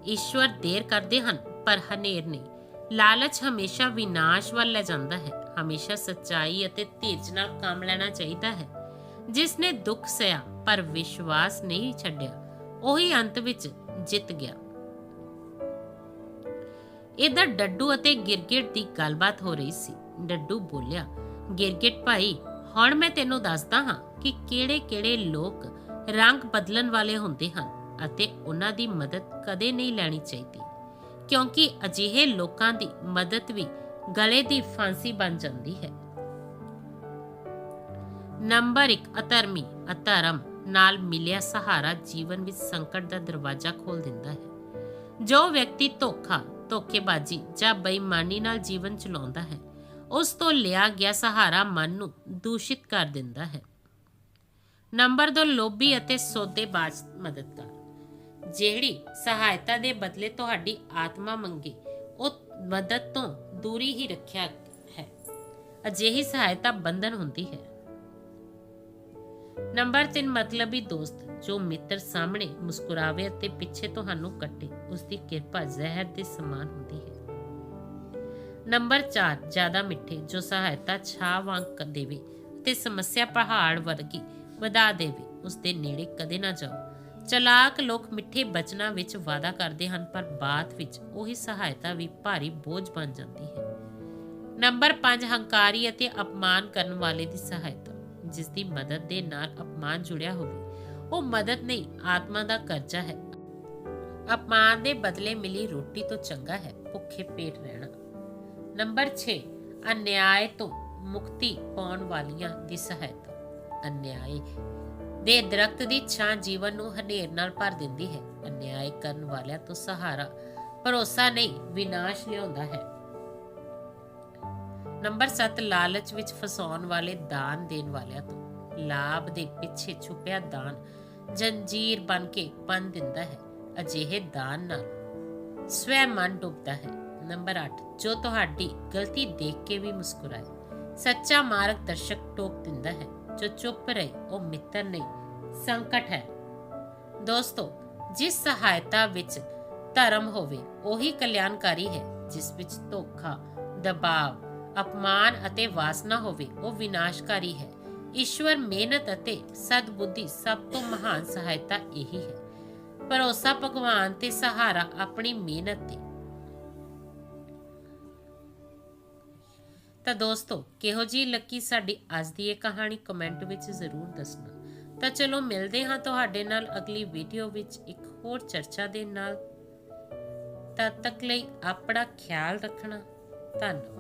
ਈਸ਼ਵਰ ਦੇਰ ਕਰਦੇ ਹਨ, ਪਰ ਹਨੇਰ ਨਹੀਂ। ਲਾਲਚ ਹਮੇਸ਼ਾ ਵਿਨਾਸ਼ ਵੱਲ ਲੈ ਜਾਂਦਾ ਹੈ। ਹਮੇਸ਼ਾ ਸੱਚਾਈ ਅਤੇ ਧੀਰਜ ਨਾਲ ਕੰਮ ਲੈਣਾ ਚਾਹੀਦਾ ਹੈ। ਜਿਸ ਨੇ ਦੁੱਖ ਸਹਿਆ, ਪਰ ਵਿਸ਼ਵਾਸ ਨਹੀਂ ਛੱਡਿਆ, ਉਹੀ ਅੰਤ ਵਿੱਚ ਜਿੱਤ ਗਿਆ। ਇਧਰ ਡੱਡੂ ਅਤੇ ਗਿਰਗਿਟ ਦੀ ਗੱਲਬਾਤ ਹੋ ਰਹੀ ਸੀ। ਡੱਡੂ ਬੋਲਿਆ, ਗਿਰਗਿਟ ਭਾਈ, ਹੁਣ ਮੈਂ ਤੈਨੂੰ ਦੱਸਦਾ ਹਾਂ ਕਿ ਕਿਹੜੇ-ਕਿਹੜੇ ਲੋਕ ਰੰਗ ਬਦਲਣ ਵਾਲੇ ਹੁੰਦੇ ਹਨ ਅਤੇ ਉਹਨਾਂ ਦੀ ਮਦਦ ਕਦੇ ਨਹੀਂ ਲੈਣੀ ਚਾਹੀਦੀ। ਕਿਉਂਕਿ ਅਜਿਹੇ ਲੋਕਾਂ ਦੀ ਮਦਦ ਵੀ ਗਲੇ ਦੀ ਫਾਂਸੀ ਬਣ ਜਾਂਦੀ ਹੈ। ਨੰਬਰ 1 ਅਧਰਮੀ, ਅਧਰਮ ਨਾਲ ਮਿਲਿਆ ਸਹਾਰਾ ਜੀਵਨ ਵਿੱਚ ਸੰਕਟ ਦਾ ਦਰਵਾਜ਼ਾ ਖੋਲ ਦਿੰਦਾ ਹੈ। ਜੋ ਵਿਅਕਤੀ ਧੋਖਾ ਧੋਖੇਬਾਜ਼ੀ ਜਾਂ ਬੇਈਮਾਨੀ ਨਾਲ ਜੀਵਨ ਚਲਾਉਂਦਾ ਹੈ। ਉਸ ਤੋਂ ਲਿਆ ਗਿਆ ਸਹਾਰਾ ਮਨ ਨੂੰ ਦੂਸ਼ਿਤ ਕਰ ਦਿੰਦਾ ਹੈ। ਨੰਬਰ 2 ਲੋਭੀ ਅਤੇ ਸੌਦੇਬਾਜ਼ ਮਦਦਗਾਰ। ਜਿਹੜੀ ਸਹਾਇਤਾ ਦੇ ਬਦਲੇ ਤੁਹਾਡੀ ਆਤਮਾ ਮੰਗੇ, ਉਹ ਮਦਦ ਤੋਂ ਦੂਰੀ ਹੀ ਰੱਖਿਆ ਹੈ। ਅਜਿਹੀ ਸਹਾਇਤਾ ਬੰਧਨ ਹੁੰਦੀ ਹੈ। ਨੰਬਰ 3 ਮਤਲਬੀ ਦੋਸਤ, ਜੋ ਮਿੱਤਰ ਸਾਹਮਣੇ ਮੁਸਕਰਾਵੇ ਅਤੇ ਪਿੱਛੇ ਤੁਹਾਨੂੰ ਕੱਟੇ ਉਸ ਦੀ ਕਿਰਪਾ, ਜ਼ਹਿਰ ਦੇ ਸਮਾਨ ਹੁੰਦੀ ਹੈ। ਨੰਬਰ 4 ਜ਼ਿਆਦਾ ਮਿੱਠੇ, ਜੋ ਸਹਾਇਤਾ ਛਾਂ ਵਾਂਗ ਦੇਵੇ ਤੇ ਸਮੱਸਿਆ ਪਹਾੜ ਵਰਗੀ ਵਧਾ ਦੇਵੇ ਉਸ ਦੇ ਨੇੜੇ ਕਦੇ ਨਾ ਜਾਓ। ਚਲਾਕ ਲੋਕ ਮਿੱਠੇ ਬਚਨਾਂ ਵਿੱਚ ਵਾਅਦਾ ਕਰਦੇ ਹਨ, ਪਰ ਬਾਅਦ ਵਿੱਚ ਉਹੀ ਸਹਾਇਤਾ ਵੀ ਭਾਰੀ ਬੋਝ ਬਣ ਜਾਂਦੀ ਹੈ। ਨੰਬਰ 5 ਹੰਕਾਰੀ ਅਤੇ ਅਪਮਾਨ ਕਰਨ ਵਾਲੇ ਦੀ ਸਹਾਇਤਾ। ਜਿਸ ਦੀ ਮਦਦ ਦੇ ਨਾਲ ਅਪਮਾਨ ਜੁੜਿਆ ਹੋਵੇ। ਉਹ ਮਦਦ ਨਹੀਂ, ਆਤਮਾ ਦਾ ਕਰਜ਼ਾ ਹੈ। ਅਪਮਾਨ ਦੇ ਬਦਲੇ ਮਿਲੀ ਰੋਟੀ ਤੋਂ ਚੰਗਾ ਹੈ, ਭੁੱਖੇ ਪੇਟ ਰਹਿਣਾ। ਨੰਬਰ 6 ਅਨਿਆਏ ਤੋਂ ਮੁਕਤੀ ਪਾਉਣ ਵਾਲੀਆਂ ਦੀ ਸਹਾਇਤਾ। ਅਨਿਆਏ ਦੇ ਦਰਖਤ ਦੀ ਛਾਂ ਜੀਵਨ ਨੂੰ ਹਨੇਰ ਨਾਲ ਭਰ ਦਿੰਦੀ ਹੈ। ਅਨਿਆਏ ਕਰਨ ਵਾਲਿਆਂ ਤੋਂ ਸਹਾਰਾ, ਭਰੋਸਾ ਨਹੀਂ, ਵਿਨਾਸ਼ ਲਿਆਉਂਦਾ ਹੈ। ਨੰਬਰ 7 ਲਾਲਚ ਵਿੱਚ ਫਸਾਉਣ ਵਾਲੇ ਦਾਨ ਦੇਣ ਵਾਲਿਆਂ ਤੋਂ ਲਾਭ ਦੇ ਪਿੱਛੇ ਛੁਪਿਆ ਦਾਨ ਜੰਜੀਰ ਬਣ ਕੇ ਬੰਨ ਦਿੰਦਾ ਹੈ, ਅਜਿਹੇ ਦਾਨ ਨਾਲ ਸਵੈ ਮਨ ਡੁੱਬਦਾ ਹੈ। ਨੰਬਰ 8 ਜੋ ਤੁਹਾਡੀ ਗਲਤੀ ਦੇਖ ਕੇ ਵੀ ਮੁਸਕਰਾਏ, ਸੱਚਾ ਮਾਰਗਦਰਸ਼ਕ ਟੋਕ ਦਿੰਦਾ ਹੈ, ਜੋ ਚੁੱਪ ਰਹੇ, ਉਹ ਮਿੱਤਰ ਨਹੀਂ, ਸੰਕਟ ਹੈ। ਦੋਸਤੋ, ਜਿਸ ਸਹਾਇਤਾ ਵਿੱਚ ਧਰਮ ਹੋਵੇ, ਉਹੀ ਕਲਿਆਣਕਾਰੀ ਹੈ, ਜਿਸ ਵਿੱਚ ਧੋਖਾ, ਦਬਾਅ ਅਪਮਾਨ ਅਤੇ ਵਾਸਨਾ ਹੋਵੇ, ਉਹ ਵਿਨਾਸ਼ਕਾਰੀ ਹੈ। ਈਸ਼ਵਰ ਮਿਹਨਤ ਅਤੇ ਸਦਬੁੱਧੀ ਸਭ ਤੋਂ ਮਹਾਨ ਸਹਾਇਤਾ ਇਹੀ ਹੈ। ਭਰੋਸਾ ਭਗਵਾਨ ਤੇ ਸਹਾਰਾ ਆਪਣੀ ਮਿਹਨਤ ਤੇ। ਤਾਂ ਦੋਸਤੋ, ਕਿਹੋ ਜੀ ਲੱਗੀ ਸਾਡੀ ਅੱਜ ਦੀ ਇਹ ਕਹਾਣੀ ਕਮੈਂਟ ਵਿੱਚ ਜ਼ਰੂਰ ਦੱਸਣਾ। ਤਾਂ ਚਲੋ, ਮਿਲਦੇ ਹਾਂ ਤੁਹਾਡੇ ਨਾਲ ਅਗਲੀ ਵੀਡੀਓ ਵਿੱਚ ਇੱਕ ਹੋਰ ਚਰਚਾ ਦੇ ਨਾਲ। ਤਦ ਤੱਕ ਲਈ ਆਪਣਾ ਖਿਆਲ ਰੱਖਣਾ। ਧੰਨਵਾਦ।